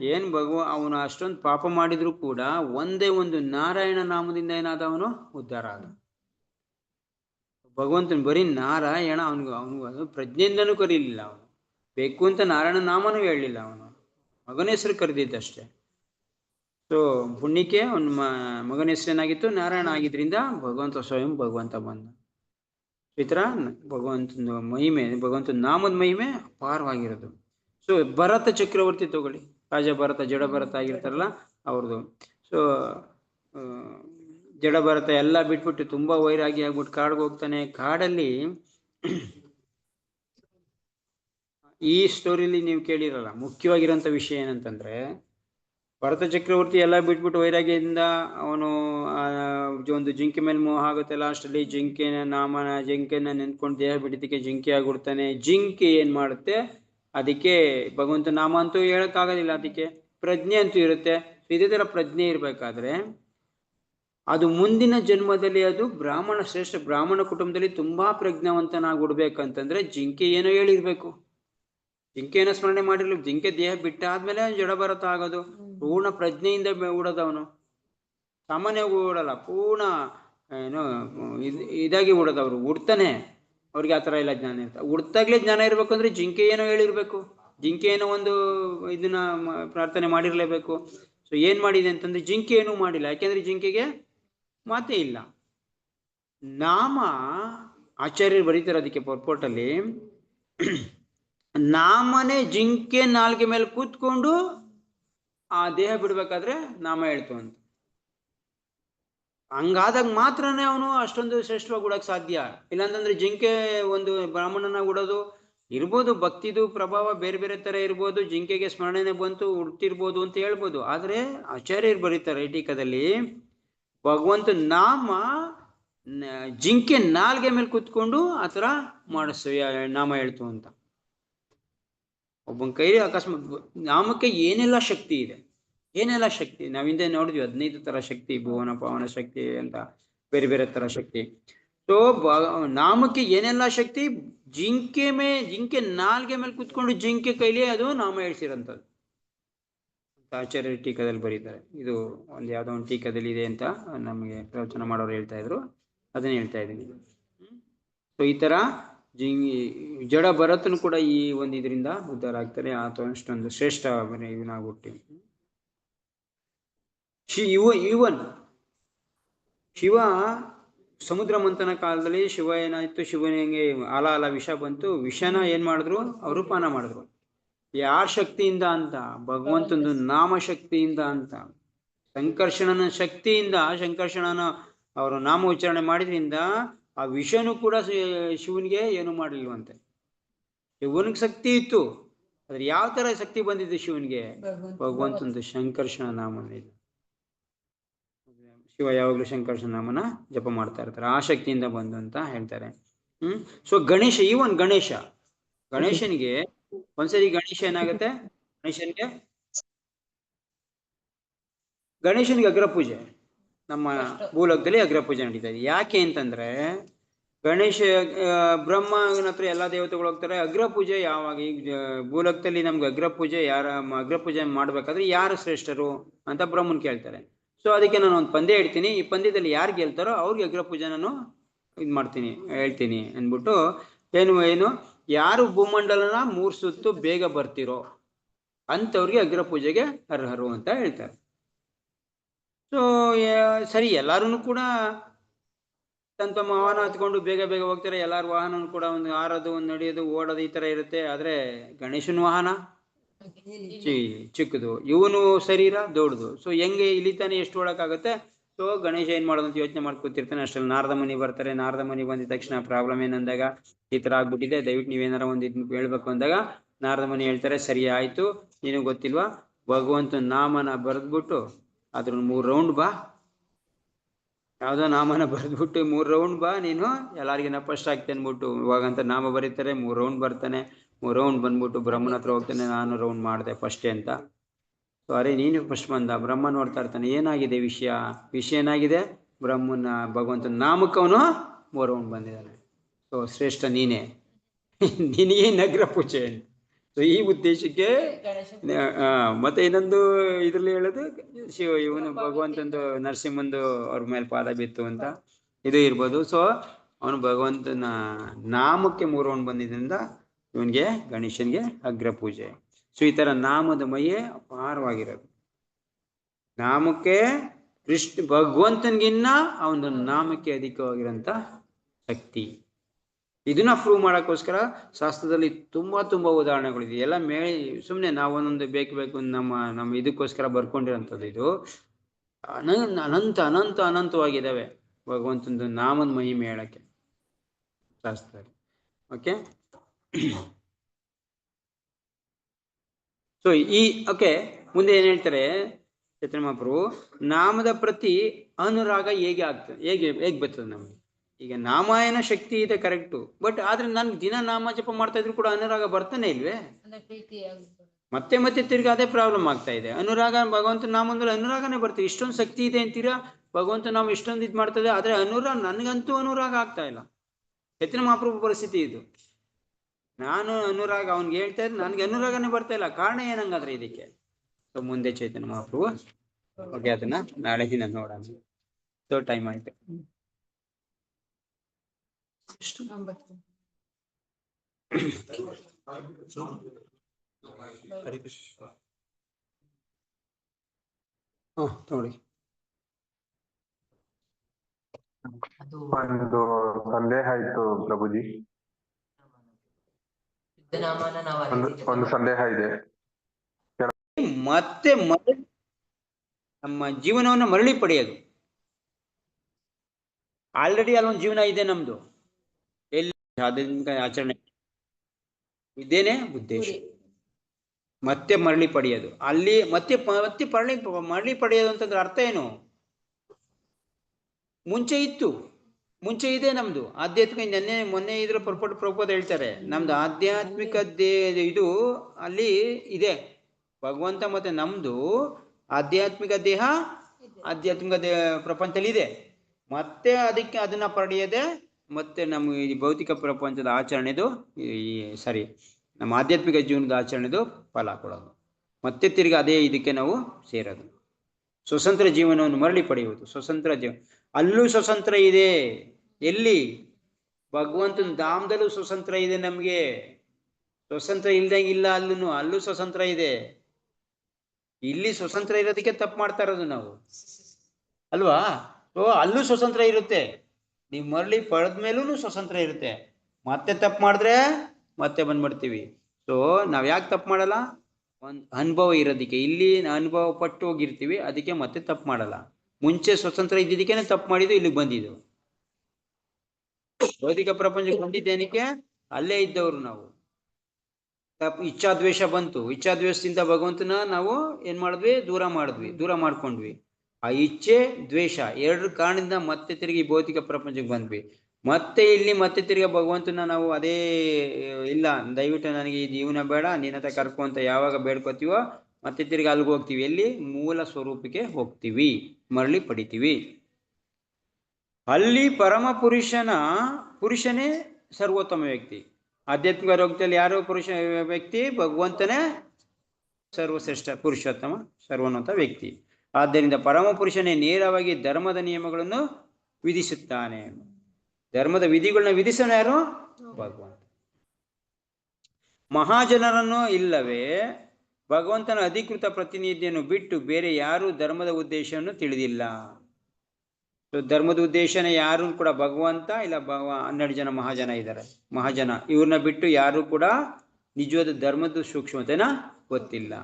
ಏನ್ ಭಗವ ಅವನು ಅಷ್ಟೊಂದು ಪಾಪ ಮಾಡಿದ್ರು ಕೂಡ ಒಂದೇ ಒಂದು ನಾರಾಯಣ ನಾಮದಿಂದ ಏನಾದ ಅವನು ಉದ್ಧಾರ ಆದ. ಭಗವಂತನ ಬರೀ ನಾರಾಯಣ ಅವನಿಗೆ ಅವನಿಗೆ ಅದು ಪ್ರಜ್ಞೆಯಿಂದನೂ ಕರೀಲಿಲ್ಲ ಅವನು. ಬೇಕು ಅಂತ ನಾರಾಯಣ ನಾಮನೂ ಹೇಳಲಿಲ್ಲ ಅವನು. ಮಗನ ಹೆಸರು ಕರೆದಿದ್ದಷ್ಟೇ ಸೊ ಪುಣ್ಯಕ್ಕೆ ಅವನ ಮಗನ ಹೆಸರೇನಾಗಿತ್ತು ನಾರಾಯಣ ಆಗಿದ್ರಿಂದ ಭಗವಂತ ಸ್ವಯಂ ಭಗವಂತ ಬಂದ. ಈ ಥರ ಭಗವಂತನ ಮಹಿಮೆ ಭಗವಂತನ ನಾಮದ ಮಹಿಮೆ ಅಪಾರವಾಗಿರೋದು. ಸೊ ಭರತ ಚಕ್ರವರ್ತಿ ತಗೊಳ್ಳಿ. ರಾಜ ಭರತ ಜಡ ಭರತ ಆಗಿರ್ತಾರಲ್ಲ ಅವ್ರದ್ದು ಸೊ ಜಡ ಭರತ ಎಲ್ಲ ಬಿಟ್ಬಿಟ್ಟು ತುಂಬಾ ವೈರಾಗಿ ಆಗ್ಬಿಟ್ಟು ಕಾಡ್ಗೆ ಹೋಗ್ತಾನೆ. ಕಾಡಲ್ಲಿ ಈ ಸ್ಟೋರಿಲಿ ನೀವು ಕೇಳಿರಲ್ಲ, ಮುಖ್ಯವಾಗಿರೋಂಥ ವಿಷಯ ಏನಂತಂದ್ರೆ, ಭರತ ಚಕ್ರವರ್ತಿ ಎಲ್ಲ ಬಿಟ್ಬಿಟ್ಟು ವೈರಾಗ್ಯದಿಂದ ಅವನು ಒಂದು ಜಿಂಕೆ ಮೇಲೆ ಮೋಹ ಆಗುತ್ತೆ. ಲಾಸ್ಟಲ್ಲಿ ಜಿಂಕೆನ, ನಾಮನ, ಜಿಂಕೆನ ನೆನ್ಕೊಂಡು ದೇಹ ಬಿಡಿದಕ್ಕೆ ಜಿಂಕೆ ಆಗ್ಬಿಡ್ತಾನೆ. ಜಿಂಕೆ ಏನ್ ಮಾಡುತ್ತೆ? ಅದಕ್ಕೆ ಭಗವಂತ ನಾಮ ಅಂತೂ ಹೇಳಕ್ಕಾಗೋದಿಲ್ಲ. ಅದಕ್ಕೆ ಪ್ರಜ್ಞೆ ಅಂತೂ ಇರುತ್ತೆ. ಇದೇ ತರ ಪ್ರಜ್ಞೆ ಇರಬೇಕಾದ್ರೆ ಅದು ಮುಂದಿನ ಜನ್ಮದಲ್ಲಿ ಅದು ಬ್ರಾಹ್ಮಣ ಶ್ರೇಷ್ಠ ಬ್ರಾಹ್ಮಣ ಕುಟುಂಬದಲ್ಲಿ ತುಂಬಾ ಪ್ರಜ್ಞಾವಂತನಾಗ್ಬಿಡ್ಬೇಕಂತಂದ್ರೆ ಜಿಂಕೆ ಏನೋ ಹೇಳಿರ್ಬೇಕು. ಜಿಂಕೆನ ಸ್ಮರಣೆ ಮಾಡಿರ್ಲಿ. ಜಿಂಕೆ ದೇಹ ಬಿಟ್ಟಾದ್ಮೇಲೆ ಜಡ ಭರತ ಆಗೋದು. ಪೂರ್ಣ ಪ್ರಜ್ಞೆಯಿಂದ ಉಡದವನು. ಸಾಮಾನ್ಯವಾಗಿ ಓಡಲ್ಲ ಪೂರ್ಣ, ಏನು, ಇದ್- ಇದಾಗಿ ಉಡೋದು ಅವರು ಉಡ್ತಾನೆ. ಅವ್ರಿಗೆ ಆ ಥರ ಎಲ್ಲ ಜ್ಞಾನ ಇರುತ್ತೆ. ಉಡ್ತಾಗ್ಲೇ ಜ್ಞಾನ ಇರಬೇಕು ಅಂದ್ರೆ ಜಿಂಕೆ ಏನೋ ಹೇಳಿರ್ಬೇಕು. ಜಿಂಕೆ ಏನೋ ಒಂದು ಇದನ್ನ ಪ್ರಾರ್ಥನೆ ಮಾಡಿರಲೇಬೇಕು. ಸೊ ಏನ್ ಮಾಡಿದೆ ಅಂತಂದ್ರೆ ಜಿಂಕೆ ಏನೂ ಮಾಡಿಲ್ಲ. ಯಾಕೆಂದ್ರೆ ಜಿಂಕೆಗೆ ಮಾತೇ ಇಲ್ಲ. ನಾಮ ಆಚಾರ್ಯರು ಬರೀತಾರೆ ಅದಕ್ಕೆ ಪರ್ಪೋರ್ಟಲ್ಲಿ ನಾಮನೇ ಜಿಂಕೆ ನಾಲ್ಗೆ ಮೇಲೆ ಕೂತ್ಕೊಂಡು ಆ ದೇಹ ಬಿಡ್ಬೇಕಾದ್ರೆ ನಾಮ ಹೇಳ್ತು ಅಂತ. ಹಂಗಾದಾಗ ಮಾತ್ರನೇ ಅವನು ಅಷ್ಟೊಂದು ಶ್ರೇಷ್ಠವಾಗಿ ಉಡಕ್ ಸಾಧ್ಯ. ಇಲ್ಲಾಂತಂದ್ರೆ ಜಿಂಕೆ ಒಂದು ಬ್ರಾಹ್ಮಣನ ಉಡೋದು ಇರ್ಬೋದು ಭಕ್ತಿದು ಪ್ರಭಾವ ಬೇರೆ ಬೇರೆ ತರ ಇರ್ಬೋದು, ಜಿಂಕೆಗೆ ಸ್ಮರಣೆನೆ ಬಂತು ಉಡ್ತಿರ್ಬೋದು ಅಂತ ಹೇಳ್ಬೋದು. ಆದ್ರೆ ಆಚಾರ್ಯರು ಬರೀತಾರೆ ಟೀಕದಲ್ಲಿ, ಭಗವಂತ ನಾಮ ಜಿಂಕೆ ನಾಲ್ಗೆ ಮೇಲೆ ಕೂತ್ಕೊಂಡು ಆ ಥರ ಮಾಡಿಸ್ತೀವಿ ನಾಮ ಹೇಳ್ತು ಅಂತ. ಒಬ್ಬನ ಕೈ ಅಕಸ್ಮಾತ್ ನಾಮಕ್ಕೆ ಏನೆಲ್ಲ ಶಕ್ತಿ ಇದೆ. ಏನೆಲ್ಲ ಶಕ್ತಿ? ನಾವ್ ಹಿಂದೆ ನೋಡಿದ್ವಿ, ಹದಿನೈದು ತರ ಶಕ್ತಿ, ಭುವನ, ಪವನ ಶಕ್ತಿ ಅಂತ ಬೇರೆ ಬೇರೆ ತರ ಶಕ್ತಿ. ಸೊ ನಾಮಕ್ಕೆ ಏನೆಲ್ಲ ಶಕ್ತಿ? ಜಿಂಕೆ ಮೇ, ಜಿಂಕೆ ನಾಲ್ಗೆ ಮೇಲೆ ಕುತ್ಕೊಂಡು ಜಿಂಕೆ ಕೈಲಿ ಅದು ನಾಮ ಹೇಳ್ಸಿರಂಥದ್ದು. ಆಚಾರ್ಯ ಟೀಕಾದಲ್ಲಿ ಬರೀತಾರೆ. ಇದು ಒಂದು ಯಾವ್ದೋ ಒಂದು ಟೀಕಾದಲ್ಲಿ ಇದೆ ಅಂತ ನಮಗೆ ಪ್ರವಚನ ಮಾಡೋರು ಹೇಳ್ತಾ ಇದ್ರು. ಅದನ್ನ ಹೇಳ್ತಾ ಇದ್ದೀನಿ. ಸೊ ಈ ತರ ಜಿಂಗಿ ಜಡ ಭರತನು ಕೂಡ ಈ ಒಂದು ಇದರಿಂದ ಉದ್ಧಾರ ಆಗ್ತಾರೆ ಆತ ಅಷ್ಟೊಂದು ಶ್ರೇಷ್ಠ ಇವನಾಗ್ಬಿಟ್ಟು ಶಿ ಇವ ಇವನ್. ಶಿವ ಸಮುದ್ರ ಮಂಥನ ಕಾಲದಲ್ಲಿ ಶಿವ ಏನಾಯ್ತು? ಶಿವನಿಗೆ ಅಲ ಅಲ ವಿಷ ಬಂತು. ವಿಷನ ಏನ್ ಮಾಡಿದ್ರು? ಅವರು ಪಾನ ಮಾಡಿದ್ರು. ಯಾರ ಶಕ್ತಿಯಿಂದ ಅಂತ? ಭಗವಂತಂದು ನಾಮ ಶಕ್ತಿಯಿಂದ ಅಂತ. ಸಂಕರ್ಷಣನ ಶಕ್ತಿಯಿಂದ ಸಂಕರ್ಷಣನ ಅವರು ನಾಮ ಉಚ್ಚಾರಣೆ ಮಾಡಿದ್ರಿಂದ ಆ ವಿಷನು ಕೂಡ ಶಿವನಿಗೆ ಏನು ಮಾಡಲಿಲ್ವಂತೆ ಶಿವನಿಗೆ ಶಕ್ತಿ ಇತ್ತು. ಆದ್ರೆ ಯಾವ ತರ ಶಕ್ತಿ ಬಂದಿದೆ ಶಿವನಿಗೆ? ಭಗವಂತಂದು ಶಂಕರ್ಷಣ ನಾಮ ಇದು ಶಿವ ಯಾವಾಗಲೂ ಶಂಕರ್ಷಣ ನಾಮನ ಜಪ ಮಾಡ್ತಾ ಇರ್ತಾರೆ. ಆ ಶಕ್ತಿಯಿಂದ ಬಂದು ಅಂತ ಹೇಳ್ತಾರೆ. ಹ್ಮ್? ಸೊ ಗಣೇಶ ಇವನ್ ಗಣೇಶ ಗಣೇಶನಿಗೆ ಒಂದ್ಸರಿ ಗಣೇಶ ಏನಾಗುತ್ತೆ? ಗಣೇಶನಿಗೆ ಗಣೇಶನಿಗೆ ಅಗ್ರ ಪೂಜೆ ನಮ್ಮ ಭೂಲೋಕದಲ್ಲಿ ಅಗ್ರ ಪೂಜೆ ನಡೀತಾ ಇದೆ. ಯಾಕೆ ಅಂತಂದ್ರೆ ಗಣೇಶ ಬ್ರಹ್ಮನ ಹತ್ರ ಎಲ್ಲಾ ದೇವತೆಗಳು ಹೋಗ್ತಾರೆ. ಅಗ್ರ ಪೂಜೆ ಯಾವಾಗ? ಈಗ ಭೂಲೋಕದಲ್ಲಿ ನಮ್ಗೆ ಅಗ್ರ ಪೂಜೆ ಯಾರ ಮ- ಅಗ್ರ ಪೂಜೆ ಮಾಡ್ಬೇಕಾದ್ರೆ ಯಾರು ಶ್ರೇಷ್ಠರು ಅಂತ ಬ್ರಹ್ಮನ್ ಕೇಳ್ತಾರೆ. ಸೊ ಅದಕ್ಕೆ ನಾನು ಒಂದು ಪಂದ್ಯ ಹೇಳ್ತೀನಿ. ಈ ಪಂದ್ಯದಲ್ಲಿ ಯಾರು ಗೆಲ್ತಾರೋ ಅವ್ರಿಗೆ ಅಗ್ರ ಪೂಜೆ ನಾನು ಇದು ಮಾಡ್ತೀನಿ, ಹೇಳ್ತೀನಿ ಅಂದ್ಬಿಟ್ಟು ಏನು ಏನು, ಯಾರು ಭೂಮಂಡಲನ ಮೂರು ಸುತ್ತು ಬೇಗ ಬರ್ತಿರೋ ಅಂಥವ್ರಿಗೆ ಅಗ್ರ ಪೂಜೆಗೆ ಅರ್ಹರು ಅಂತ ಹೇಳ್ತಾರೆ. ಸೊ ಸರಿ ಎಲ್ಲಾರು ಕೂಡ ತನ್ನ ತಮ್ಮ ವಾಹನ ಹತ್ಕೊಂಡು ಬೇಗ ಬೇಗ ಹೋಗ್ತಾರೆ. ಎಲ್ಲಾರ ವಾಹನ ಕೂಡ ಒಂದು ಹಾರೋದು, ಒಂದು ನಡೆಯೋದು, ಓಡೋದು ಈ ತರ ಇರುತ್ತೆ. ಆದ್ರೆ ಗಣೇಶನ ವಾಹನ ಚಿಕ್ಕದು. ಇವನು ಶರೀರ, ದೊಡ್ಡದು. ಸೊ ಹೆಂಗೆ ಇಲ್ಲಿತಾನೆ ಎಷ್ಟು ಒಳಕಾಗತ್ತೆ ಸೊ ಗಣೇಶ ಏನ್ ಮಾಡೋದಂತ ಯೋಚನೆ ಮಾಡ್ಕೊತಿರ್ತಾನೆ ಅಷ್ಟ್ರಲ್ಲಿ ನಾರದ ಮನಿ ಬರ್ತಾರೆ. ನಾರದ ಮನಿ ಬಂದಿದ ತಕ್ಷಣ ಪ್ರಾಬ್ಲಮ್ ಏನಂದಾಗ ಈ ತರ ಆಗ್ಬಿಟ್ಟಿದೆ. ದಯವಿಟ್ಟು ನೀವೇನಾರ ಒಂದ್ ಇದ್ ಹೇಳ್ಬೇಕು ಅಂದಾಗ ನಾರದ ಮನಿ ಹೇಳ್ತಾರೆ, ಸರಿ, ಆಯ್ತು. ನಿನಗೆ ಗೊತ್ತಿಲ್ವಾ? ಭಗವಂತ ನಾಮನ ಬರೆದ್ಬಿಟ್ಟು ಅದ್ರ ಮೂರ್ ರೌಂಡ್ ಬಾ. ಯಾವ್ದೋ ನಾಮನ ಬರೆದ್ಬಿಟ್ಟು ಮೂರ್ ರೌಂಡ್ ಬಾ ನೀನು. ಎಲ್ಲಾರ್ಗಿನ ಫಸ್ಟ್ ಆಗ್ತೇನೆ ಅಂದ್ಬಿಟ್ಟು. ಇವಾಗಂತ ನಾಮ ಬರೀತಾರೆ, ಮೂರ್ ರೌಂಡ್ ಬರ್ತಾನೆ. ರೌಂಡ್ ಬಂದ್ಬಿಟ್ಟು ಬ್ರಹ್ಮನ ಹತ್ರ ಹೋಗ್ತಾನೆ, ನಾನು ರೌಂಡ್ ಮಾಡಿದೆ ಫಸ್ಟೇ ಅಂತ. ಸೊ ಅರೆ, ನೀನು ಫಸ್ಟ್ ಬಂದ ಬ್ರಹ್ಮ ನೋಡ್ತಾ ಇರ್ತಾನೆ. ಏನಾಗಿದೆ ವಿಷಯ? ವಿಷಯ ಏನಾಗಿದೆ? ಬ್ರಹ್ಮನ ಭಗವಂತನ ನಾಮಕವನು ರೌಂಡ್ ಬಂದಿದ್ದಾನೆ. ಸೊ ಶ್ರೇಷ್ಠ ನೀನೇ. ನಿನಗೆ ನಗ್ರ ಪೂಜೆ. ಸೊ ಈ ಉದ್ದೇಶಕ್ಕೆ ಮತ್ತೆ ಇನ್ನೊಂದು ಇದ್ರಲ್ಲಿ ಹೇಳೋದು, ಶಿವ, ಇವನು ಭಗವಂತಂದು ನರಸಿಂಹಂದು ಅವ್ರ ಮೇಲೆ ಪಾದ ಬಿತ್ತು ಅಂತ. ಇದು ಇರ್ಬೋದು. ಸೊ ಅವನು ಭಗವಂತನ ನಾಮಕ್ಕೆ ಮೂರು ರೌಂಡ್ ಬಂದಿದ್ದರಿಂದ ಇವನ್ಗೆ ಗಣೇಶನ್ಗೆ ಅಗ್ರ ಪೂಜೆ ಸೊ ಈ ತರ ನಾಮದ ಮೈಯೇ ಅಪಾರವಾಗಿರೋದು ನಾಮಕ್ಕೆ ಕೃಷ್ಣ, ಭಗವಂತನ್ಗಿನ್ನ ಅವನ ನಾಮಕ್ಕೆ ಅಧಿಕವಾಗಿರೋಂಥ ಶಕ್ತಿ. ಇದನ್ನ ಪ್ರೂವ್ ಮಾಡಕ್ಕೋಸ್ಕರ ಶಾಸ್ತ್ರದಲ್ಲಿ ತುಂಬಾ ತುಂಬಾ ಉದಾಹರಣೆಗಳಿದೆ. ಎಲ್ಲ ಮೇ ಸುಮ್ಮನೆ ನಾವೊಂದೊಂದು ಬೇಕು ಬೇಕು, ನಮ್ಮ ನಮ್ಮ ಇದಕ್ಕೋಸ್ಕರ ಬರ್ಕೊಂಡಿರೋಂಥದ್ದು ಇದು. ಅನ ಅನಂತ ಅನಂತ, ಅನಂತವಾಗಿದ್ದಾವೆ ಭಗವಂತನ ನಾಮದ ಮಹಿಮೆ ಹೇಳಕ್ಕೆ ಶಾಸ್ತ್ರ ಓಕೆ ಸೊ ಈ ಓಕೆ ಮುಂದೆ ಏನ್ ಹೇಳ್ತಾರೆ ಚೈತನ್ಯಮಹಾಪ್ರಭು ನಾಮದ ಪ್ರತಿ ಅನುರಾಗ ಹೇಗೆ ಆಗ್ತದೆ? ಹೇಗೆ ಹೇಗೆ ಬರ್ತದೆ ನಮಗೆ? ಈಗ ನಾಮಾಯನ ಶಕ್ತಿ ಇದೆ ಕರೆಕ್ಟು ಬಟ್ ಆದ್ರೆ ನನ್ಗೆ ದಿನ ನಾಮ ಜಪ ಮಾಡ್ತಾ ಇದ್ರು ಕೂಡ ಅನುರಾಗ ಬರ್ತಾನೆ ಇಲ್ವೇ? ಮತ್ತೆ ಮತ್ತೆ ತಿರ್ಗಿ ಅದೇ ಪ್ರಾಬ್ಲಮ್ ಆಗ್ತಾ ಇದೆ. ಅನುರಾಗ ಭಗವಂತ ನಾಮ ಅಂದ್ರೆ ಅನುರಾಗನೇ ಬರ್ತದೆ. ಇಷ್ಟೊಂದು ಶಕ್ತಿ ಇದೆ ಅಂತೀರಾ? ಭಗವಂತ ನಾಮ ಇಷ್ಟೊಂದು ಇದು ಮಾಡ್ತದೆ ಆದ್ರೆ ಅನುರಾಗ ನನಗಂತೂ ಅನುರಾಗ ಆಗ್ತಾ ಇಲ್ಲ. ಹೆಚ್ಚಿನ ಮಹಾಪ್ರಭು ಪರಿಸ್ಥಿತಿ ಇದು. ನಾನು ಅನುರಾಗ, ಅವ್ನಿಗೆ ಹೇಳ್ತಾ ಇದ್ದೆ, ನನ್ಗೆ ಅನುರಾಗನೇ ಬರ್ತಾ ಇಲ್ಲ. ಕಾರಣ ಏನಂಗಾದ್ರೆ ಇದಕ್ಕೆ? ಸೊ, ಮುಂದೆ ಚೈತನ್ಯ ಮಹಾಪ್ರಭು, ಓಕೆ, ಅದನ್ನ ನಾಳೆ ದಿನ ನೋಡೋಣ. ಸೊ ಟೈಮ್ ಆಯ್ತು. ನೋಡಿ ಸಂದೇಹ ಇತ್ತು ಪ್ರಭುಜಿ. ಒಂದು ಒಂದು ಸಂದೇಹ ಇದೆ. ಮತ್ತೆ ಮರಳಿ ನಮ್ಮ ಜೀವನವನ್ನು ಮರಳಿ ಪಡೆಯೋದು. ಆಲ್ರೆಡಿ ಅಲ್ಲೊಂದು ಜೀವನ ಇದೆ ನಮ್ದು. ಎಲ್ಲಿ ಆಧ್ಯಾತ್ಮಿಕ ಆಚರಣೆ? ಇದೇನೆ ಉದ್ದೇಶ. ಮತ್ತೆ ಮರಳಿ ಪಡೆಯೋದು. ಅಲ್ಲಿ ಮತ್ತೆ ಮತ್ತೆ ಮರಳಿ ಮರಳಿ ಪಡೆಯೋದು ಅಂತಂದ್ರೆ ಅರ್ಥ ಏನು? ಮುಂಚೆ ಇತ್ತು. ಮುಂಚೆ ಇದೆ ನಮ್ದು. ಆಧ್ಯಾತ್ಮಿಕ ನೆನ್ನೆ, ಮೊನ್ನೆ ಇದ್ರ ಪರ್ಪಟ್ ಪ್ರಪೋದ ಹೇಳ್ತಾರೆ. ನಮ್ದು ಆಧ್ಯಾತ್ಮಿಕ ದೇ, ಇದು ಅಲ್ಲಿ ಇದೆ. ಭಗವಂತ ಮತ್ತೆ ನಮ್ದು ಆಧ್ಯಾತ್ಮಿಕ ದೇಹ, ಆಧ್ಯಾತ್ಮಿಕ ದೇ, ಪ್ರಪಂಚದಲ್ಲಿ ಇದೆ. ಮತ್ತೆ ಅದಕ್ಕೆ ಅದನ್ನ ಪಡೆಯದೆ ಮತ್ತೆ ನಮ್ಮ ಈ ಭೌತಿಕ ಪ್ರಪಂಚದ ಆಚರಣೆದು, ಈ ಸಾರಿ ನಮ್ಮ ಆಧ್ಯಾತ್ಮಿಕ ಜೀವನದ ಆಚರಣೆದು ಫಲ ಕೊಡೋದು. ಮತ್ತೆ ತಿರುಗಿ ಅದೇ ಇದಕ್ಕೆ ನಾವು ಸೇರೋದು. ಸ್ವತಂತ್ರ ಜೀವನವನ್ನು ಮರಳಿ ಪಡೆಯುವುದು. ಸ್ವತಂತ್ರ ಜೀವ ಅಲ್ಲೂ ಸ್ವತಂತ್ರ ಇದೆ. ಎಲ್ಲಿ? ಭಗವಂತನ ಧಾಮದಲ್ಲೂ ಸ್ವತಂತ್ರ ಇದೆ ನಮಗೆ. ಸ್ವತಂತ್ರ ಇಲ್ದಂಗಿಲ್ಲ ಅಲ್ಲೂ ಅಲ್ಲೂ ಸ್ವತಂತ್ರ ಇದೆ. ಇಲ್ಲಿ ಸ್ವತಂತ್ರ ಇರೋದಕ್ಕೆ ತಪ್ಪು ಮಾಡ್ತಾ ಇರೋದು ನಾವು. ಅಲ್ವಾ? ಓ, ಅಲ್ಲೂ ಸ್ವತಂತ್ರ ಇರುತ್ತೆ. ನೀವು ಮರಳಿ ಪಡೆದ ಮೇಲೂ ಸ್ವತಂತ್ರ ಇರುತ್ತೆ. ಮತ್ತೆ ತಪ್ಪು ಮಾಡಿದ್ರೆ ಮತ್ತೆ ಬಂದ್ಬಿಡ್ತೀವಿ. ಸೊ ನಾವು ಯಾಕೆ ತಪ್ಪು ಮಾಡಲ್ಲ? ಒಂದು ಅನುಭವ ಇರೋದಕ್ಕೆ. ಇಲ್ಲಿ ಅನುಭವ ಪಟ್ಟು ಹೋಗಿರ್ತೀವಿ, ಅದಕ್ಕೆ ಮತ್ತೆ ತಪ್ಪು ಮಾಡಲ್ಲ. ಮುಂಚೆ ಸ್ವತಂತ್ರ ಇದ್ದಿದ್ದಕ್ಕೇನೆ ತಪ್ಪು ಮಾಡಿದ್ದು, ಇಲ್ಲಿಗೆ ಬಂದಿದ್ದು. ಭೌತಿಕ ಪ್ರಪಂಚಕ್ಕೆ ಬಂದಿದ್ದೇನಕ್ಕೆ? ಅಲ್ಲೇ ಇದ್ದವರು ನಾವು. ತಪ್ಪು ಇಚ್ಛಾದ್ವೇಷ ಬಂತು. ಇಚ್ಛಾದ್ವೇಷದಿಂದ ಭಗವಂತನ ನಾವು ಏನ್ ಮಾಡಿದ್ವಿ? ದೂರ ಮಾಡಿದ್ವಿ, ದೂರ ಮಾಡ್ಕೊಂಡ್ವಿ. ಆ ಇಚ್ಛೆ, ದ್ವೇಷ ಎರಡರ ಕಾರಣದಿಂದ ಮತ್ತೆ ತಿರುಗಿ ಭೌತಿಕ ಪ್ರಪಂಚಕ್ಕೆ ಬಂದ್ವಿ. ಮತ್ತೆ ಇಲ್ಲಿ ಮತ್ತೆ ತಿರ್ಗಿ ಭಗವಂತನ ನಾವು ಅದೇ, ಇಲ್ಲ, ದಯವಿಟ್ಟು ನನಗೆ ಈ ಜೀವನ ಬೇಡ ನೀನತ ಕರ್ಕೊಂತ ಯಾವಾಗ ಬೇಡ್ಕೋತೀವೋ ಮತ್ತೆ ತಿರುಗಿ ಅಲ್ಲಿಗೆ ಹೋಗ್ತೀವಿ. ಎಲ್ಲಿ? ಮೂಲ ಸ್ವರೂಪಕ್ಕೆ ಹೋಗ್ತೀವಿ. ಮರಳಿ ಪಡಿತೀವಿ. ಅಲ್ಲಿ ಪರಮ ಪುರುಷನ, ಪುರುಷನೇ ಸರ್ವೋತ್ತಮ ವ್ಯಕ್ತಿ. ಆಧ್ಯಾತ್ಮಿಕ ರೋಗದಲ್ಲಿ ಯಾರು ಪುರುಷ ವ್ಯಕ್ತಿ? ಭಗವಂತನೇ ಸರ್ವಶ್ರೇಷ್ಠ, ಪುರುಷೋತ್ತಮ, ಸರ್ವೋನ್ನತ ವ್ಯಕ್ತಿ. ಆದ್ದರಿಂದ ಪರಮ ಪುರುಷನೇ ನೇರವಾಗಿ ಧರ್ಮದ ನಿಯಮಗಳನ್ನು ವಿಧಿಸುತ್ತಾನೆ. ಧರ್ಮದ ವಿಧಿಗಳನ್ನ ವಿಧಿಸೋಣ ಯಾರು? ಭಗವಂತ. ಮಹಾಜನರನ್ನು ಇಲ್ಲವೇ? ಭಗವಂತನ ಅಧಿಕೃತ ಪ್ರತಿನಿಧಿಯನ್ನು ಬಿಟ್ಟು ಬೇರೆ ಯಾರು ಧರ್ಮದ ಉದ್ದೇಶವನ್ನು ತಿಳಿದಿಲ್ಲ. ಧರ್ಮದ ಉದ್ದೇಶನ ಯಾರು ಕೂಡ ಭಗವಂತ ಇಲ್ಲ ಭಗವ ಹನ್ನೆರಡು ಜನ ಮಹಾಜನ ಇದ್ದಾರೆ. ಮಹಾಜನ ಇವ್ರನ್ನ ಬಿಟ್ಟು ಯಾರು ಕೂಡ ನಿಜವಾದ ಧರ್ಮದ ಸೂಕ್ಷ್ಮತೆನ ಗೊತ್ತಿಲ್ಲ.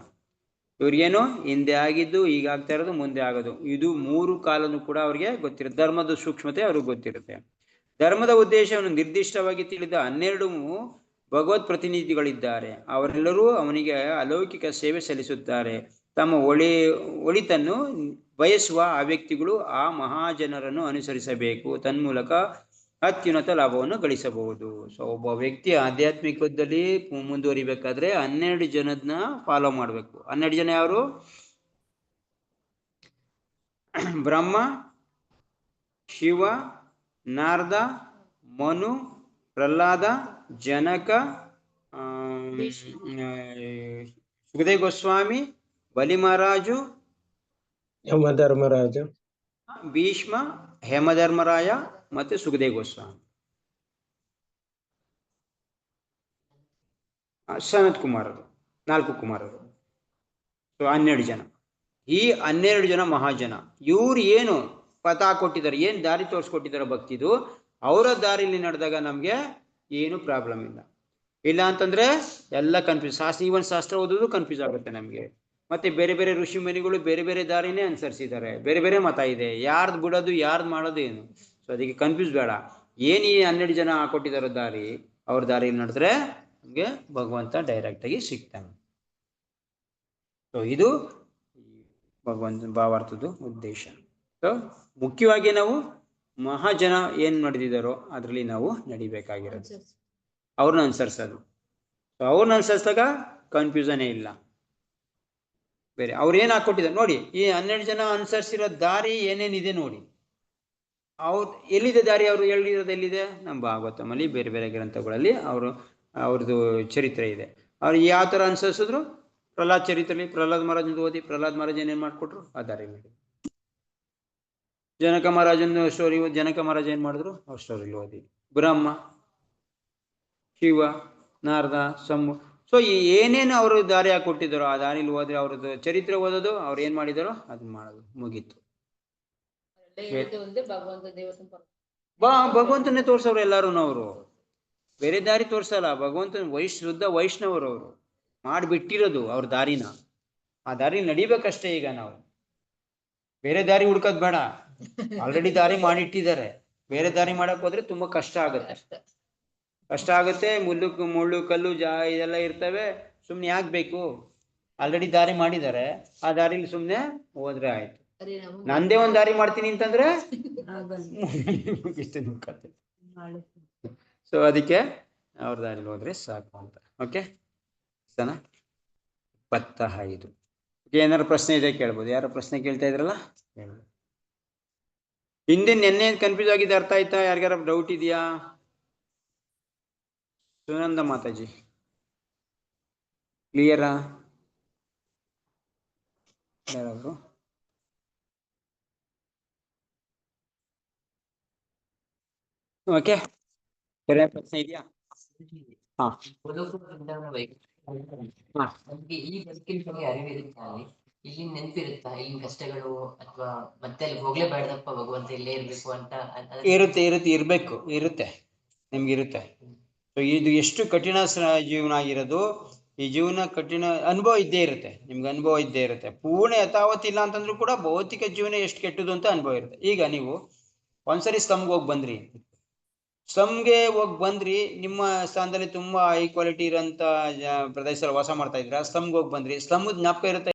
ಇವ್ರಿಗೇನು ಹಿಂದೆ ಆಗಿದ್ದು, ಈಗ ಆಗ್ತಾ ಇರೋದು, ಮುಂದೆ ಆಗೋದು. ಇದು ಮೂರು ಕಾಲನು ಕೂಡ ಅವ್ರಿಗೆ ಗೊತ್ತಿರುತ್ತೆ. ಧರ್ಮದ ಸೂಕ್ಷ್ಮತೆ ಅವ್ರಿಗೆ ಗೊತ್ತಿರುತ್ತೆ. ಧರ್ಮದ ಉದ್ದೇಶವನ್ನು ನಿರ್ದಿಷ್ಟವಾಗಿ ತಿಳಿದ ಹನ್ನೆರಡು ಭಗವತ್ ಪ್ರತಿನಿಧಿಗಳಿದ್ದಾರೆ. ಅವರೆಲ್ಲರೂ ಅವನಿಗೆ ಅಲೌಕಿಕ ಸೇವೆ ಸಲ್ಲಿಸುತ್ತಾರೆ. ತಮ್ಮ ಒಳಿ, ಒಳಿತನ್ನು ಬಯಸುವ ಆ ವ್ಯಕ್ತಿಗಳು ಆ ಮಹಾಜನರನ್ನು ಅನುಸರಿಸಬೇಕು. ತನ್ಮೂಲಕ ಅತ್ಯುನ್ನತ ಲಾಭವನ್ನು ಗಳಿಸಬಹುದು. ಸೊ ಒಬ್ಬ ವ್ಯಕ್ತಿ ಆಧ್ಯಾತ್ಮಿಕದಲ್ಲಿ ಮುಂದುವರಿಬೇಕಾದ್ರೆ ಹನ್ನೆರಡು ಜನದನ್ನ ಫಾಲೋ ಮಾಡಬೇಕು. ಹನ್ನೆರಡು ಜನ ಯಾರು? ಬ್ರಹ್ಮ, ಶಿವ, ನಾರದ, ಮನು ಪ್ರಹ್ಲಾದ ಜನಕ ಸುಖದೇವ್ ಗೋಸ್ವಾಮಿ ಬಲಿಮಹಾರಾಜು ಯಮಧರ್ಮರಾಜ. ಭೀಷ್ಮ ಹೇಮಧರ್ಮರಾಯ ಮತ್ತೆ ಸುಖದೇವ್ ಗೋಸ್ವಾಮಿ. ಸನತ್ ಕುಮಾರರು ನಾಲ್ಕು ಕುಮಾರರು. ಸೊ ಹನ್ನೆರಡು ಜನ. ಈ ಹನ್ನೆರಡು ಜನ ಮಹಾಜನ. ಇವ್ರು ಏನು ಪಥ ಕೊಟ್ಟಿದ್ದಾರೆ ಏನು ದಾರಿ ತೋರಿಸ್ಕೊಟ್ಟಿದ್ದಾರೆ ಭಕ್ತಿದು ಅವರ ದಾರಿಲಿ ನಡೆದಾಗ ನಮಗೆ ಏನು ಪ್ರಾಬ್ಲಮ್ ಇಲ್ಲ. ಇಲ್ಲ ಅಂತಂದ್ರೆ ಎಲ್ಲ ಕನ್ಫ್ಯೂಸ್ ಶಾಸ್ತ್ರ ಈವನ್ ಶಾಸ್ತ್ರ ಓದೋದು ಕನ್ಫ್ಯೂಸ್ ಆಗುತ್ತೆ ನಮಗೆ. ಮತ್ತೆ ಬೇರೆ ಬೇರೆ ಋಷಿ ಮನಿಗಳು ಬೇರೆ ಬೇರೆ ದಾರಿನೇ ಅನುಸರಿಸಿದ್ದಾರೆ. ಬೇರೆ ಬೇರೆ ಮತ ಇದೆ. ಯಾರ್ದು ಬಿಡೋದು, ಯಾರ್ದು ಮಾಡೋದು ಏನು? ಸೊ ಅದಕ್ಕೆ ಕನ್ಫ್ಯೂಸ್ ಬೇಡ. ಏನು ಈ ಹನ್ನೆರಡು ಜನ ಹಾಕೊಟ್ಟಿದಾರೋ ದಾರಿ, ಅವ್ರ ದಾರಿಯಲ್ಲಿ ನಡೆದ್ರೆ ನಮಗೆ ಭಗವಂತ ಡೈರೆಕ್ಟ್ ಆಗಿ ಸಿಗ್ತಾನೆ. ಸೊ ಇದು ಭಗವಂತ ಭಾವಾರ್ಥದ ಉದ್ದೇಶ. ಸೊ ಮುಖ್ಯವಾಗಿ ನಾವು ಮಹಾಜನ ಏನ್ ಮಾಡಿದಿದ್ದಾರೋ ಅದರಲ್ಲಿ ನಾವು ನಡಿಬೇಕಾಗಿರೋದು. ಅವ್ರನ್ನ ಅನುಸರಿಸೋದು. ಸೊ ಅವ್ರನ್ನ ಅನುಸರಿಸಿದಾಗ ಕನ್ಫ್ಯೂಸನ್ ಇಲ್ಲ. ಬೇರೆ ಅವ್ರು ಏನು ಹಾಕೊಟ್ಟಿದ್ದಾರೆ? ನೋಡಿ ಈ ಹನ್ನೆರಡು ಜನ ಅನುಸರಿಸಿರೋ ದಾರಿ ಏನೇನಿದೆ ನೋಡಿ. ಅವ್ರ ಎಲ್ಲಿದೆ ದಾರಿ? ಅವರು ಹೇಳಿರೋದು ಎಲ್ಲಿದೆ? ನಮ್ಮ ಭಾಗವತಮಲ್ಲಿ ಬೇರೆ ಬೇರೆ ಗ್ರಂಥಗಳಲ್ಲಿ ಅವರು ಅವ್ರದ್ದು ಚರಿತ್ರೆ ಇದೆ. ಅವ್ರು ಯಾವ ಥರ ಅನುಸರಿಸಿದ್ರು? ಪ್ರಹ್ಲಾದ್ ಚರಿತ್ರೆಯಲ್ಲಿ ಪ್ರಹ್ಲಾದ್ ಮಹಾರಾಜ್ ಓದಿ ಪ್ರಹ್ಲಾದ್ ಮಹಾರಾಜ್ ಏನೇನು ಮಾಡಿಕೊಟ್ರು? ಆ ದಾರಿ ಮಾಡಿ ಜನಕ ಮಹಾರಾಜನ ಸ್ಟೋರಿ ಜನಕ ಮಹಾರಾಜ ಏನು ಮಾಡಿದ್ರು? ಅವ್ರ ಸ್ಟೋರಿಲಿ ಓದಿ. ಬ್ರಹ್ಮ ಶಿವ ನಾರದ ಸಮ್ಮು ಸೊ ಏನೇನು ಅವರು ದಾರಿ ಕೊಟ್ಟಿದ್ದಾರೋ ಆ ದಾರಿಲಿ ಹೋದ್ರೆ ಅವ್ರದ್ದು ಚರಿತ್ರೆ ಓದೋದು ಅವ್ರು ಏನ್ ಮಾಡಿದಾರೋ ಅದನ್ನ ಮಾಡೋದು ಮುಗೀತು. ಭಗವಂತನೇ ತೋರ್ಸವ್ರು ಎಲ್ಲಾರು ಅವರು. ಬೇರೆ ದಾರಿ ತೋರ್ಸಲ್ಲ ಭಗವಂತನ ವೈಶ್ ಶುದ್ಧ ವೈಷ್ಣವರು ಅವರು. ಮಾಡಿಬಿಟ್ಟಿರೋದು ಅವ್ರ ದಾರಿನ. ಆ ದಾರಿ ನಡಿಬೇಕಷ್ಟೇ ಈಗ ನಾವು. ಬೇರೆ ದಾರಿ ಹುಡ್ಕೋದ್ ಬೇಡ. ಆಲ್ರೆಡಿ ದಾರಿ ಮಾಡಿಟ್ಟಿದ್ದಾರೆ. ಬೇರೆ ದಾರಿ ಮಾಡಕ್ ಹೋದ್ರೆ ತುಂಬಾ ಕಷ್ಟ ಆಗುತ್ತೆ. ಅಷ್ಟ ಕಷ್ಟ ಆಗುತ್ತೆ ಮುಳ್ಳು ಮುಳ್ಳು ಕಲ್ಲು ಜಾ ಇದೆಲ್ಲ ಇರ್ತವೆ. ಸುಮ್ನೆ ಯಾಕೆ ಬೇಕು? ಆಲ್ರೆಡಿ ದಾರಿ ಮಾಡಿದ್ದಾರೆ. ಆ ದಾರಿಲಿ ಸುಮ್ನೆ ಹೋದ್ರೆ ಆಯ್ತು. ನಂದೇ ಒಂದ್ ದಾರಿ ಮಾಡ್ತೀನಿ ಅಂತಂದ್ರೆ ಇಷ್ಟ ಕತೆ. ಸೊ ಅದಕ್ಕೆ ಅವ್ರ ದಾರಿಲಿ ಹೋದ್ರೆ ಸಾಕು ಅಂತ. ಓಕೆ ಸನಾ? ಇಪ್ಪತ್ತ ಐದು ಏನಾರು ಪ್ರಶ್ನೆ ಇದೆ ಕೇಳ್ಬೋದು. ಯಾರು ಪ್ರಶ್ನೆ ಕೇಳ್ತಾ ಇದ್ರಲ್ಲ? ಕೇಳ್ಬೋದು. ಹಿಂದೆ ನೆನ್ನೆ ಕನ್ಫ್ಯೂಸ್ ಆಗಿದೆ ಅರ್ಥ ಆಯ್ತಾ ಯಾರಿಗಾರ ಡೌಟ್ ಇದೆಯಾ ಸುನಂದ ಮಾತಾಜಿ ಕ್ಲಿಯರಾ ಯಾರಾದ್ರು ಓಕೆ ಬೇರೆ ಪ್ರಶ್ನೆ ಇದೆಯಾ ಹಾ ಬದುಕು ಬೃಂದಾವನ ಬೈಕ್ ಹಾ. ನಮ್ಗೆ ಈ ಬದುಕಿನ ಬಗ್ಗೆ ಅರಿವಿರುತ್ತಾ ಅಲ್ಲಿ ಇಲ್ಲಿ ನೆನಪಿರುತ್ತಾ ಇಲ್ಲಿ ಕಷ್ಟಗಳು ಅಥವಾ ಮತ್ತೆ ಅಲ್ಲಿ ಹೋಗ್ಲೇಬೇಡದಪ್ಪ ಭಗವಂತ ಇಲ್ಲೇ ಇರ್ಬೇಕು ಅಂತ ಇರುತ್ತೆ ಇರುತ್ತೆ, ಇರಬೇಕು, ಇರುತ್ತೆ ನಿಮ್ಗೆ ಇರುತ್ತೆ ಇದು ಎಷ್ಟು ಕಠಿಣ ಜೀವನ ಆಗಿರೋದು, ಈ ಜೀವನ ಕಠಿಣ ಅನುಭವ ಇದ್ದೇ ಇರುತ್ತೆ, ನಿಮ್ಗೆ ಅನುಭವ ಇದ್ದೇ ಇರುತ್ತೆ. ಪೂರ್ಣ ಯಥಾವತ್ ಇಲ್ಲ ಅಂತಂದ್ರೂ ಕೂಡ ಭೌತಿಕ ಜೀವನ ಎಷ್ಟು ಕೆಟ್ಟದು ಅಂತ ಅನುಭವ ಇರುತ್ತೆ. ಈಗ ನೀವು ಒಂದ್ಸರಿ ಸ್ತಮ್ಗೆ ಹೋಗಿ ಬಂದ್ರಿ. ಸ್ಲಮ್ಗೆ ಹೋಗಿ ಬಂದ್ರಿ, ನಿಮ್ಮ ಸ್ಥಾನದಲ್ಲಿ ತುಂಬಾ ಹೈ ಕ್ವಾಲಿಟಿ ಇರೋಂಥ ಪ್ರದೇಶದಲ್ಲಿ ವಾಸ ಮಾಡ್ತಾ ಇದ್ರ ಸ್ಲಮ್ಗೆ ಹೋಗಿ ಬಂದ್ರಿ. ಸ್ತಂಭದ ಜ್ಞಾಪಕ ಇರುತ್ತೆ